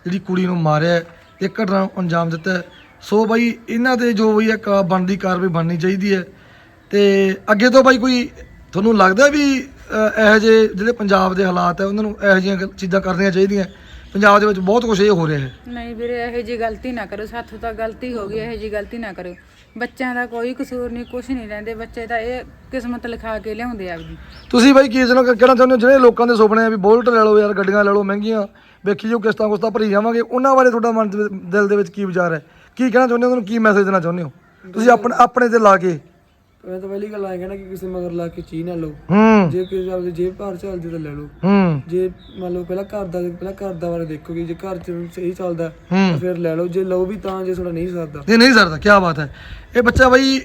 ਜਿਹੜੀ ਕੁੜੀ ਨੂੰ ਮਾਰਿਆ ਹੈ, ਇਹ ਘਟਨਾ ਨੂੰ ਅੰਜਾਮ ਦਿੱਤਾ ਸੋ ਬਾਈ ਇਹਨਾਂ ਦੇ ਜੋ ਵੀ ਇੱਕ ਬਣਦੀ ਕਾਰਵਾਈ ਬਣਨੀ ਚਾਹੀਦੀ ਹੈ। ਤੇ ਅੱਗੇ ਤੋਂ ਬਾਈ ਕੋਈ ਤੁਹਾਨੂੰ ਲੱਗਦਾ ਵੀ ਇਹੋ ਜਿਹੇ ਜਿਹੜੇ ਪੰਜਾਬ ਦੇ ਹਾਲਾਤ ਹੈ ਉਹਨਾਂ ਨੂੰ ਇਹੋ ਜਿਹੀਆਂ ਗੱਲ- ਚੀਜ਼ਾਂ ਕਰਨੀਆਂ ਚਾਹੀਦੀਆਂ? ਪੰਜਾਬ ਦੇ ਵਿੱਚ ਬਹੁਤ ਕੁਝ ਇਹ ਹੋ ਰਿਹਾ ਹੈ। ਨਹੀਂ ਵੀਰੇ ਇਹੋ ਜੀ ਗਲਤੀ ਨਾ ਕਰੋ। ਸਾਥੋਂ ਤਾਂ ਗਲਤੀ ਹੋ ਗਈ ਇਹੋ ਜੀ ਗਲਤੀ ਨਾ ਕਰੋ ਬੱਚਿਆਂ ਦਾ ਕੋਈ ਕਸੂਰ ਨਹੀਂ ਕੁਝ ਨਹੀਂ ਲੈਂਦੇ ਬੱਚੇ ਤਾਂ ਇਹ ਕਿਸਮਤ ਲਿਖਾ ਕੇ ਲਿਆਉਂਦੇ ਆਪਦੀ। ਤੁਸੀਂ ਬਾਈ ਕੀ ਜਨੋ ਕਹਿਣਾ ਚਾਹੁੰਦੇ ਹੋ? ਜਿਹੜੇ ਲੋਕਾਂ ਦੇ ਸੁਪਨੇ ਆ ਵੀ ਬੁਲਟ ਲੈ ਲਓ ਯਾਰ ਗੱਡੀਆਂ ਲੈ ਲਓ ਮਹਿੰਗੀਆਂ ਵੇਖੀ ਜੋ ਕਿਸ਼ਤਾਂ ਕੁਸ਼ਤਾਂ ਭਰੀ ਜਾਵਾਂਗੇ। ਉਹਨਾਂ ਬਾਰੇ ਤੁਹਾਡਾ ਮਨ ਦੇ ਵਿੱਚ- ਦਿਲ ਦੇ ਵਿੱਚ ਕੀ ਵਿਚਾਰ ਹੈ? ਕੀ ਕਹਿਣਾ ਚਾਹੁੰਦੇ ਹੋ? ਉਹਨਾਂ ਨੂੰ ਕੀ ਮੈਸੇਜ ਦੇਣਾ ਚਾਹੁੰਦੇ ਹੋ? ਤੁਸੀਂ ਆਪਣੇ ਆਪਣੇ ਤੇ ਲਾ ਕੇ। ਮੈਂ ਤਾਂ ਪਹਿਲੀ ਗੱਲ ਆਇਆ ਕਹਿਣਾ ਕਿ ਕਿਸੇ ਮਗਰ ਲਾ ਕੇ ਚੀਜ਼ ਨਾ ਲਓ। ਹੂੰ। ਜੇ ਕਿਸੇ ਆਪਦੇ ਜੇਬ ਭਾਰ ਚੱਲਦੀ ਤਾਂ ਲੈ ਲਓ। ਹੂੰ। ਜੇ ਮੰਨ ਲਓ ਪਹਿਲਾਂ ਘਰ ਦਾ ਪਹਿਲਾਂ ਘਰ ਦਾ ਬਾਰੇ ਦੇਖੋਗੇ ਜੇ ਘਰ ਚ ਸਹੀ ਚੱਲਦਾ ਹੂੰ। ਤਾਂ ਫਿਰ ਲੈ ਲਓ। ਜੇ ਲਓ ਵੀ ਤਾਂ ਜੇ ਤੁਹਾਡਾ ਨਹੀਂ ਸਰਦਾ। ਨਹੀਂ ਨਹੀਂ ਸਰਦਾ ਕੀ ਬਾਤ ਹੈ। ਇਹ ਬੱਚਾ ਬਾਈ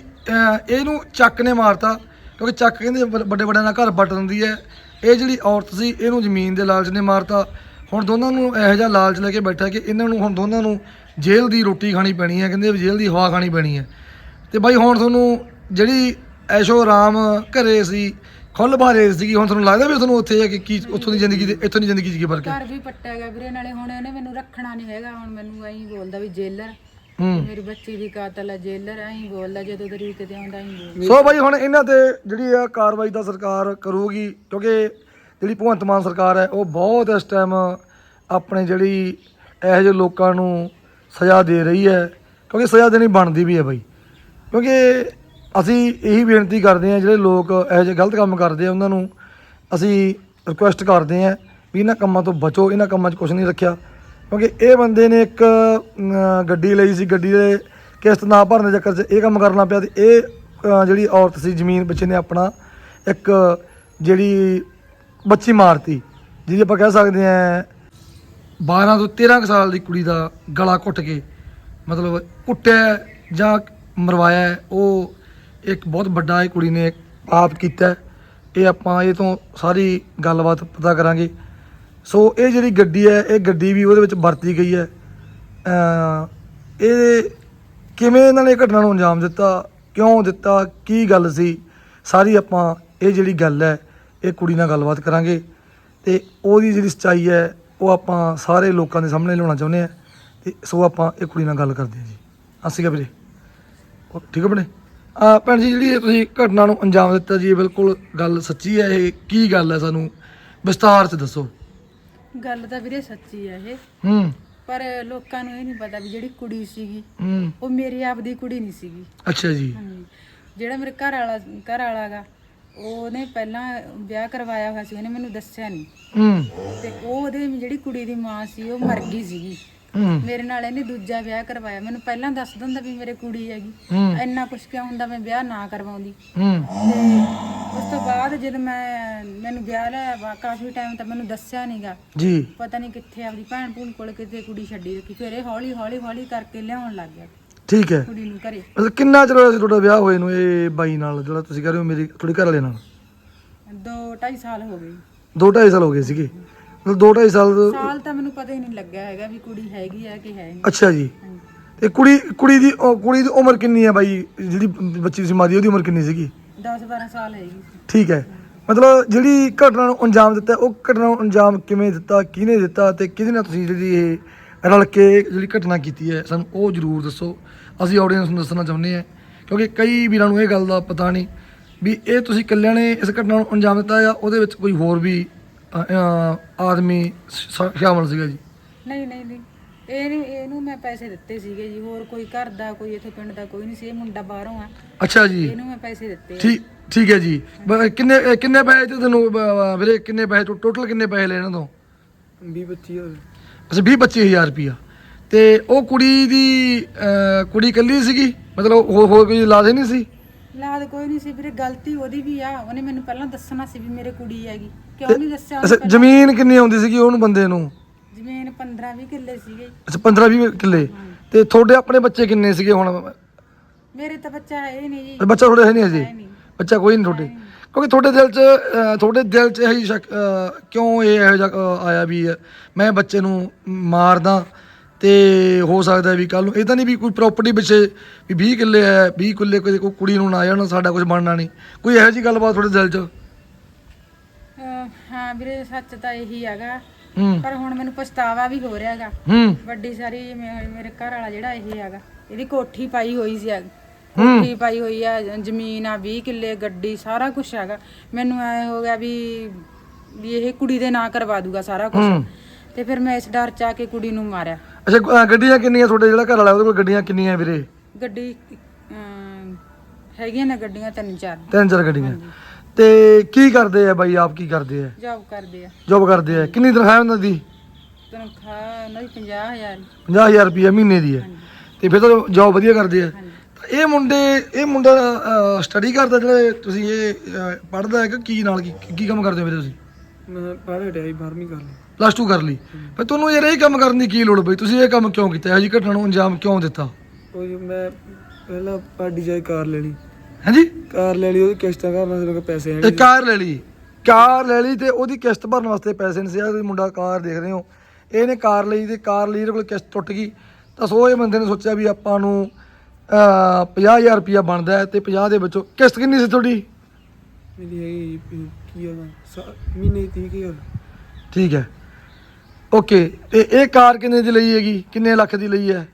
ਇਹਨੂੰ ਚੱਕ ਨੇ ਮਾਰਤਾ, ਕਿਉਂਕਿ ਚੱਕ ਕਹਿੰਦੇ ਵੱਡੇ ਵੱਡਿਆਂ ਨਾਲ ਘਰ ਵੱਟ ਦਿੰਦੀ ਹੈ। ਇਹ ਜਿਹੜੀ ਔਰਤ ਸੀ, ਇਹਨੂੰ ਜ਼ਮੀਨ ਦੇ ਲਾਲਚ ਨੇ ਮਾਰਤਾ। ਹੁਣ ਦੋਨਾਂ ਨੂੰ ਇਹੋ ਜਿਹਾ ਲਾਲਚ ਲੈ ਕੇ ਬੈਠਾ ਕਿ ਇਹਨਾਂ ਨੂੰ ਹੁਣ ਦੋਨਾਂ ਨੂੰ ਜੇਲ੍ਹ ਦੀ ਰੋਟੀ ਖਾਣੀ ਪੈਣੀ ਹੈ, ਕਹਿੰਦੇ ਵੀ ਜੇਲ੍ਹ ਦੀ ਹਵਾ ਖਾਣੀ ਪੈਣੀ ਹੈ। ਤੇ ਬਾਈ ਹੁਣ ਤੁਹਾਨੂੰ ਜਿਹੜੀ ਐਸ਼ੋ ਆਰਾਮ ਘਰੇ ਸੀ ਖੁੱਲ ਬਾਰੇ ਸੀਗੀ, ਹੁਣ ਤੁਹਾਨੂੰ ਲੱਗਦਾ ਵੀ ਤੁਹਾਨੂੰ ਉੱਥੇ ਜਾ ਕੇ ਕੀ, ਉੱਥੋਂ ਦੀ ਜ਼ਿੰਦਗੀ ਦੇ, ਇੱਥੋਂ ਦੀ ਜ਼ਿੰਦਗੀ 'ਚ ਕੀ ਫ਼ਰਕ ਹੈ? ਘਰ ਵੀ ਪੱਟਿਆ ਗਿਆ ਵੀਰੇ, ਨਾਲੇ ਹੁਣ ਇਹਨੇ ਮੈਨੂੰ ਰੱਖਣਾ ਨਹੀਂ ਹੈਗਾ, ਹੁਣ ਮੈਨੂੰ ਐਂ ਬੋਲਦਾ ਵੀ ਜੇਲਰ ਹੂੰ। ਮੇਰੀ ਬੱਚੀ ਦੀ ਕਾਤਲ ਹੈ ਜੇਲਰ ਐਂ ਬੋਲਦਾ ਜਦੋਂ ਤਰੀਕ ਤੇ ਆਉਂਦਾ ਐਂ ਬੋਲਦਾ। ਸੋ ਬਾਈ ਹੁਣ ਇਹਨਾਂ ਤੇ ਜਿਹੜੀ ਆ ਕਾਰਵਾਈ ਤਾਂ ਸਰਕਾਰ ਕਰੂਗੀ ਕਿਉਂਕਿ ਜਿਹੜੀ ਭਗਵੰਤ ਮਾਨ ਸਰਕਾਰ ਹੈ ਉਹ ਬਹੁਤ ਇਸ ਟਾਈਮ ਆਪਣੇ ਜਿਹੜੀ ਇਹੋ ਜਿਹੇ ਲੋਕਾਂ ਨੂੰ ਸਜ਼ਾ ਦੇ ਰਹੀ ਹੈ ਕਿਉਂਕਿ ਸਜ਼ਾ ਦੇਣੀ ਬਣਦੀ ਵੀ ਹੈ ਬਾਈ। ਕਿਉਂਕਿ ਅਸੀਂ ਇਹੀ ਬੇਨਤੀ ਕਰਦੇ ਹਾਂ ਜਿਹੜੇ ਲੋਕ ਇਹੋ ਜਿਹੇ ਗਲਤ ਕੰਮ ਕਰਦੇ ਆ ਉਹਨਾਂ ਨੂੰ ਅਸੀਂ ਰਿਕੁਐਸਟ ਕਰਦੇ ਹਾਂ ਵੀ ਇਹਨਾਂ ਕੰਮਾਂ ਤੋਂ ਬਚੋ ਇਹਨਾਂ ਕੰਮਾਂ 'ਚ ਕੁਝ ਨਹੀਂ ਰੱਖਿਆ। ਕਿਉਂਕਿ ਇਹ ਬੰਦੇ ਨੇ ਇੱਕ ਗੱਡੀ ਲਈ ਸੀ, ਗੱਡੀ ਦੇ ਕਿਸ਼ਤ ਨਾ ਭਰਨ ਦੇ ਚੱਕਰ 'ਚ ਇਹ ਕੰਮ ਕਰਨਾ ਪਿਆ ਤੇ ਇਹ ਜਿਹੜੀ ਔਰਤ ਸੀ ਜ਼ਮੀਨ ਬੱਚੇ ਨੇ ਆਪਣਾ ਇੱਕ ਜਿਹੜੀ ਬੱਚੀ ਮਾਰਤੀ, ਜਿਹਦੀ ਆਪਾਂ ਕਹਿ ਸਕਦੇ ਹਾਂ 12 ਤੋਂ 13 ਕੁ ਸਾਲ ਦੀ ਕੁੜੀ ਦਾ ਗਲਾ ਘੁੱਟ ਕੇ ਮਤਲਬ ਕੁੱਟਿਆ ਜਾਂ ਮਰਵਾਇਆ, ਉਹ ਇੱਕ ਬਹੁਤ ਵੱਡਾ ਇਹ ਕੁੜੀ ਨੇ ਆਪ ਕੀਤਾ। ਇਹ ਆਪਾਂ ਇਹ ਤੋਂ ਸਾਰੀ ਗੱਲਬਾਤ ਪਤਾ ਕਰਾਂਗੇ। ਸੋ ਇਹ ਜਿਹੜੀ ਗੱਡੀ ਹੈ, ਇਹ ਗੱਡੀ ਵੀ ਉਹਦੇ ਵਿੱਚ ਵਰਤੀ ਗਈ ਹੈ। ਇਹ ਕਿਵੇਂ ਇਹਨਾਂ ਨੇ ਇਹ ਘਟਨਾ ਨੂੰ ਅੰਜਾਮ ਦਿੱਤਾ, ਕਿਉਂ ਦਿੱਤਾ, ਕੀ ਗੱਲ ਸੀ? ਸਾਰੀ ਆਪਾਂ ਇਹ ਜਿਹੜੀ ਗੱਲ ਹੈ, ਇਹ ਕੁੜੀ ਨਾਲ ਗੱਲਬਾਤ ਕਰਾਂਗੇ। ਤੇ ਉਹਦੀ ਜਿਹੜੀ ਸੱਚਾਈ ਹੈ, ਉਹ ਆਪਾਂ ਸਾਰੇ ਲੋਕਾਂ ਦੇ ਸਾਹਮਣੇ ਲਿਆਉਣਾ ਚਾਹੁੰਦੇ ਆ ਤੇ ਸੋ ਆਪਾਂ ਇਹ ਕੁੜੀ ਨਾਲ ਗੱਲ ਕਰਦੇ ਹਾਂ ਜੀ। ਅਸੀਂ ਕਾ ਵੀਰੇ। ਠੀਕ ਹੈ ਬਣੇ ਆ ਭੈਣ ਜੀ, ਜਿਹੜੀ ਤੁਸੀਂ ਘਟਨਾ ਨੂੰ ਅੰਜਾਮ ਦਿੱਤਾ ਜੀ, ਇਹ ਬਿਲਕੁਲ ਗੱਲ ਸੱਚੀ ਹੈ। ਇਹ ਕੀ ਗੱਲ ਹੈ ਸਾਨੂੰ? ਵਿਸਤਾਰ ਚ ਦੱਸੋ। ਗੱਲ ਤਾਂ ਵੀਰੇ ਸੱਚੀ ਹੈ ਇਹ। ਹੂੰ। ਪਰ ਲੋਕਾਂ ਨੂੰ ਇਹ ਨਹੀਂ ਪਤਾ ਵੀ ਜਿਹੜੀ ਕੁੜੀ ਸੀਗੀ ਹੂੰ। ਉਹ ਮੇਰੀ ਆਪਦੀ ਕੁੜੀ ਨਹੀਂ ਸੀਗੀ। ਅੱਛਾ ਜੀ। ਹਾਂਜੀ। ਜਿਹੜਾ ਮੇਰੇ ਘਰ ਵਾਲਾ ਘਰ ਵਾਲਾ ਗਾ ਉਹਨੇ ਪਹਿਲਾਂ ਵਿਆਹ ਕਰਵਾਇਆ ਹੋਇਆ ਸੀ ਉਹਨੇ ਮੈਨੂੰ ਦੱਸਿਆ ਨਹੀਂ। ਹੂੰ। ਤੇ ਉਹ ਉਹਦੇ ਜਿਹੜੀ ਕੁੜੀ ਦੀ ਮਾਂ ਸੀ ਉਹ ਮਰ ਗਈ ਸੀਗੀ। ਮੇਰੇ ਨਾਲ ਇਹਨੇ ਦੂਜਾ ਵਿਆਹ ਕਰਵਾਇਆ। ਮੈਨੂੰ ਪਹਿਲਾਂ ਦੱਸ ਦਿੰਦਾ ਵੀ ਮੇਰੇ ਕੁੜੀ ਹੈਗੀ। ਇੰਨਾ ਕੁਛ ਕਿਉਂ ਹੁੰਦਾ ਮੈਂ ਵਿਆਹ ਨਾ ਕਰਵਾਉਂਦੀ। ਤੇ ਉਸ ਤੋਂ ਬਾਅਦ ਜਦੋਂ ਮੈਂ ਮੈਨੂੰ ਵਿਆਹ ਲਿਆ ਕਾਫੀ ਟਾਈਮ ਤਾਂ ਮੈਨੂੰ ਦੱਸਿਆ ਨਹੀਂਗਾ ਜੀ। ਪਤਾ ਨਹੀਂ ਕਿੱਥੇ ਆਪਦੀ ਭੈਣ ਭੂਣ ਕੋਲ ਕਿਤੇ ਕੁੜੀ ਛੱਡੀ ਰੱਖੀ। ਫਿਰ ਇਹ ਹੌਲੀ ਹੌਲੀ ਹੌਲੀ ਕਰਕੇ ਲਿਆਉਣ ਲੱਗ ਗਿਆ। ਠੀਕ ਹੈ। ਕੁੜੀ ਨੂੰ ਘਰੇ। ਮਤਲਬ ਕਿੰਨਾ ਚਿਰ ਹੋਇਆ ਸੀ ਤੁਹਾਡਾ ਵਿਆਹ ਹੋਏ ਨੂੰ ਇਹ ਬਾਈ ਨਾਲ ਜਿਹੜਾ ਤੁਸੀਂ ਕਹਿ ਰਹੇ ਹੋ ਮੇਰੀ ਥੋੜੀ ਘਰ ਵਾਲੇ ਨਾਲ? ਦੋ ਢਾਈ ਸਾਲ ਹੋ ਗਏ। 2.5 ਸਾਲ ਹੋ ਗਏ ਸੀਗੇ। ਮਤਲਬ 2.5 ਸਾਲ ਸਾਲ ਤਾਂ ਮੈਨੂੰ ਪਤਾ ਹੀ ਨਹੀਂ ਲੱਗਾ ਹੈਗਾ ਵੀ ਕੁੜੀ ਹੈਗੀ ਹੈ ਕਿ ਹੈ ਨਹੀਂ। ਅੱਛਾ ਜੀ। ਹਾਂਜੀ। ਤੇ ਕੁੜੀ ਕੁੜੀ ਦੀ ਉਹ ਕੁੜੀ ਦੀ ਉਮਰ ਕਿੰਨੀ ਹੈ ਬਾਈ? ਜਿਹੜੀ ਬੱਚੀ ਤੁਸੀਂ ਮਾਰੀ ਉਹਦੀ ਉਮਰ ਕਿੰਨੀ ਸੀਗੀ? 10 12 ਸਾਲ ਹੈਗੀ ਸੀ। ਠੀਕ ਹੈ। ਮਤਲਬ ਜਿਹੜੀ ਘਟਨਾ ਨੂੰ ਅੰਜਾਮ ਦਿੱਤਾ ਉਹ ਘਟਨਾ ਨੂੰ ਅੰਜਾਮ ਕਿਵੇਂ ਦਿੱਤਾ ਕਿਹਨੇ ਦਿੱਤਾ ਤੇ ਕਿਹਦੇ ਨਾਲ ਤੁਸੀਂ ਜਿਹੜੀ ਇਹ ਰਲ ਕੇ ਜਿਹੜੀ ਘਟਨਾ ਕੀਤੀ ਹੈ ਸਾਨੂੰ ਉਹ ਜ਼ਰੂਰ ਦੱਸੋ। ਅਸੀਂ ਆਡੀਅנס ਨੂੰ ਦੱਸਣਾ ਚਾਹੁੰਦੇ ਹਾਂ ਕਿਉਂਕਿ ਕਈ ਵੀਰਾਂ ਨੂੰ ਇਹ ਗੱਲ ਦਾ ਪਤਾ ਨਹੀਂ ਵੀ ਇਹ ਤੁਸੀਂ ਇਕੱਲਿਆਂ ਨੇ ਇਸ ਘਟਨਾ ਨੂੰ ਅੰਜਾਮ ਦਿੱਤਾ ਜਾਂ ਉਹਦੇ ਵਿੱਚ ਕੋਈ ਹੋਰ ਵੀ ਅ, ਆਦਮੀ ਸ਼- ਸ਼ਾਮਲ ਸੀਗਾ ਜੀ। ਨਹੀਂ ਨਹੀਂ ਨਹੀਂ। ਇਹ ਨਹੀਂ ਇਹਨੂੰ ਮੈਂ ਪੈਸੇ ਦਿੱਤੇ ਸੀਗੇ ਜੀ। ਹੋਰ ਕੋਈ ਘਰ ਦਾ ਕੋਈ ਇੱਥੇ ਪਿੰਡ ਦਾ ਕੋਈ ਨਹੀਂ ਸੀ। ਇਹ ਮੁੰਡਾ ਬਾਹਰੋਂ ਆ। ਅੱਛਾ ਜੀ। ਇਹਨੂੰ ਮੈਂ ਪੈਸੇ ਦਿੱਤੇ। ਠੀਕ ਠੀਕ ਹੈ ਜੀ। ਬ- ਕਿੰਨੇ ਅ, ਕਿੰਨੇ ਪੈਸੇ ਤੇ ਤੁਹਾਨੂੰ ਬ- ਵੀਰੇ ਕਿੰਨੇ ਪੈਸੇ ਟੋਟਲ ਕਿੰਨੇ ਪੈਸੇ ਇਹਨਾਂ ਤੋਂ 20 25 ਹਜ਼ਾਰ। ਅੱਛਾ 20 25000 ਰੁਪਿਆ ਤੇ ਉਹ ਕੁੜੀ ਦੀ ਕੁੜੀ ਇਕੱਲੀ ਸੀਗੀ? ਮਤਲਬ ਹੋਰ ਹੋਰ ਕੋਈ ਲਾਦੇ ਨਹੀਂ ਸੀ? ਲਾਦ ਕੋਈ ਨਹੀਂ ਸੀ ਵੀਰੇ ਗਲਤੀ ਉਹਦੀ ਵੀ ਆ। ਉਹਨੇ ਮੈਨੂੰ ਪਹਿਲਾਂ ਦੱਸਣਾ ਸੀ ਵੀ ਮੇਰੇ ਕੁੜੀ ਹੈਗੀ। ਕਿਉਂ ਨਹੀਂ ਦੱਸਿਆ ਉਹਨੇ ਅੱਛਾ ਪਹਿਲਾਂ? ਜ਼ਮੀਨ ਕਿੰਨੀ ਆਉਂਦੀ ਸੀਗੀ ਉਹਨੂੰ ਬੰਦੇ ਨੂੰ? ਜ਼ਮੀਨ 15 20 ਕਿੱਲੇ ਸੀਗੇ। ਅੱਛਾ 15 20 ਕਿੱਲੇ। ਤੇ ਤੁਹਾਡੇ ਆਪਣੇ ਬੱਚੇ ਕਿੰਨੇ ਸੀਗੇ ਹੁਣ? ਮੇਰੇ ਤਾਂ ਬੱਚਾ ਹੈ ਹੀ ਨਹੀਂ ਜੀ। ਬੱਚਾ ਤੁਹਾਡੇ ਹੈ ਨਹੀਂ ਹੈ ਨਹੀਂ। ਬੱਚਾ ਕੋਈ ਨਹੀਂ ਤੁਹਾਡੇ। ਕਿਉਂਕਿ ਤੁਹਾਡੇ ਦਿਲ 'ਚ ਅਹ, ਤੁਹਾਡੇ ਦਿਲ 'ਚ ਇਹੀ ਸ਼ੱਕ ਅਹ, ਕਿਉਂ ਇਹ ਇਹੋ ਜਿਹਾ ਅਹ, ਆਇਆ ਵੀ ਅਹ, ਮੈਂ ਬੱਚੇ ਨੂੰ ਮਾਰਦਾ ਤੇ ਹੋ ਸਕਦਾ ਵੀ ਕੱਲ ਨੂੰ ਇਹ ਤਾਂ ਨਹੀਂ ਵੀ ਕੋਈ ਪ੍ਰਾਪਰਟੀ ਪਿੱਛੇ ਵੀ 20 ਕਿੱਲੇ ਹੈ 20 ਕਿੱਲੇ ਕੋਈ ਕੋਈ ਕੁੜੀ ਨੂੰ ਨਾ ਜਾਣ ਸਾਡਾ ਕੁਝ ਬਣਨਾ ਨਹੀਂ। ਕੋਈ ਇਹੋ ਜਿਹੀ ਗੱਲਬਾਤ ਤੁਹਾਡੇ ਦਿਲ 'ਚ? ਅਹ ਹਾਂ ਵੀਰੇ ਸੱਚ ਤਾਂ ਇਹੀ ਹੈਗਾ। ਹੂੰ। ਪਰ ਹੁਣ ਮੈਨੂੰ ਪਛਤਾਵਾ ਵੀ ਹੋ ਰਿਹਾ ਹੈਗਾ। ਹੂੰ। ਵੱਡੀ ਸਾਰੀ ਮੇ- ਮੇਰੇ ਘਰ ਵਾਲਾ ਜਿਹੜਾ ਇਹ ਹੈਗਾ। ਇਹਦੀ ਕੋਠੀ ਪਾਈ ਹੋਈ ਸੀ ਹੈਗੀ। ਕੋਠੀ ਪਾਈ ਹੋਈ ਆ ਜ਼ਮੀਨ ਆ 20 ਕਿੱਲੇ ਗੱਡੀ ਸਾਰਾ ਕੁਝ ਹੈਗਾ। ਮੈਨੂੰ ਐ ਹੋ ਗਿਆ ਵੀ ਵੀ ਇਹ ਕੁੜੀ ਦੇ ਨਾਂ ਕਰਵਾ ਦੂਗਾ ਸਾਰਾ ਕੁਝ ਤੇ ਫਿਰ ਮੈਂ ਇਸ ਡਰ ਚ ਆ ਕੇ ਕੁੜੀ ਨੂੰ ਮਾਰਿਆ। ਅੱਛਾ ਅਹ, ਗੱਡੀਆਂ ਕਿੰਨੀਆਂ ਤੁਹਾਡੇ ਜਿਹੜਾ ਘਰ ਵਾਲਾ ਉਹਦੇ ਕੋਲ ਗੱਡੀਆਂ ਕਿੰਨੀਆਂ ਵੀਰੇ? ਗੱਡੀ ਅਮ, ਹੈਗੀਆਂ ਨੇ ਗੱਡੀਆਂ ਤਿੰਨ ਚਾਰ। ਤਿੰਨ ਚਾਰ ਗੱਡੀਆਂ। ਤੇ ਕੀ ਕਰਦੇ ਆ ਬਾਈ ਆਪ ਕੀ ਕਰਦੇ ਆ? ਜੌਬ ਕਰਦੇ ਆ। ਜੋਬ ਕਰਦੇ ਆ। ਕਿੰਨੀ ਤਨਖਾਹ ਉਹਨਾਂ ਦੀ? ਤਨਖਾਹ ਉਹਨਾਂ ਦੀ 50000 50000 ਰੁਪਏ ਮਹੀਨੇ ਦੀ ਹੈ। ਹਾਂਜੀ। ਤੇ ਫਿਰ ਤਾਂ ਜੋਬ ਵਧੀਆ ਕਰਦੇ ਆ। ਹਾਂਜੀ। ਤਾਂ ਇਹ ਮੁੰਡੇ ਇਹ ਮੁੰਡਾ ਸਟੱਡੀ ਕਰਦਾ ਜਿਹੜੇ ਤੁਸੀਂ ਇਹ ਪੜਦਾ ਹੈ ਕਿ ਕੀ ਨਾਲ ਕੀ ਕੀ ਕੰਮ ਕਰਦੇ ਹੋ ਵੀਰੇ ਤੁਸੀਂ? ਮੈਂ ਪੜ੍ਹ ਹਟਿਆ ਸੀ 12ਵੀਂ ਕਰ ਲਈ। ਪਲੱਸ 2 ਕਰ ਲਈ। ਫਿਰ ਤੁਹਾਨੂੰ ਯਾਰ ਇਹ ਕੰਮ ਕਰਨ ਦੀ ਕੀ ਲੋੜ ਪਈ ਤੁਸੀਂ ਇਹ ਕੰਮ ਕਿਉਂ ਕੀਤਾ? ਇਹ ਜੀ ਘਟਨਾ ਨੂੰ ਅੰਜਾਮ ਕਿਉਂ ਦਿੱਤਾ? ਉਹ ਜੋ ਮੈਂ ਪਹਿਲਾਂ ਪਾਰਟੀ ਜਾਈ ਕਾਰ ਲੈਣੀ ਹਾਂਜੀ? ਕਾਰ ਲੈ ਲਈ ਉਹਦੀ ਕਿਸ਼ਤਾਂ ਮੇਰੇ ਕੋਲ ਪੈਸੇ ਹੈ ਇਹ ਨਹੀਂ ਕਾਰ ਲੈ ਲਈ। ਕਾਰ ਲੈ ਲਈ ਤੇ ਉਹਦੀ ਕਿਸ਼ਤ ਭਰਨ ਵਾਸਤੇ ਪੈਸੇ ਨਹੀਂ ਸੀ। ਆ ਤੁਸੀਂ ਮੁੰਡਾ ਕਾਰ ਦੇਖ ਰਹੇ ਹੋ। ਇਹਨੇ ਕਾਰ ਲਈ ਤੇ ਕਾਰ ਲਈ ਇਹਦੇ ਕੋਲ ਕਿਸ਼ਤ ਟੁੱਟ ਗਈ। ਤਾਂ ਸੋ ਇਹ ਬੰਦੇ ਨੇ ਸੋਚਿਆ ਵੀ ਆਪਾਂ ਨੂੰ 50000 ਰੁਪਇਆ ਬਣਦਾ ਤੇ 50 ਦੇ ਵਿੱਚੋਂ ਕਿਸ਼ਤ ਕਿੰਨੀ ਸੀ ਤੁਹਾਡੀ? ਮੇਰੀ ਹੈਗੀ ਕੀ ਹੋਗਾ ਮਹੀਨੇ ਦੀ ਤੀਹ ਕੁ ਹਜ਼ਾਰ। ਠੀਕ ਹੈ। ਓਕੇ ਤੇ ਇਹ ਕਾਰ ਕਿੰਨੇ ਦੀ ਲਈ ਹੈਗੀ? ਕਿੰਨੇ ਲੱਖ ਦੀ ਲਈ ਹੈ?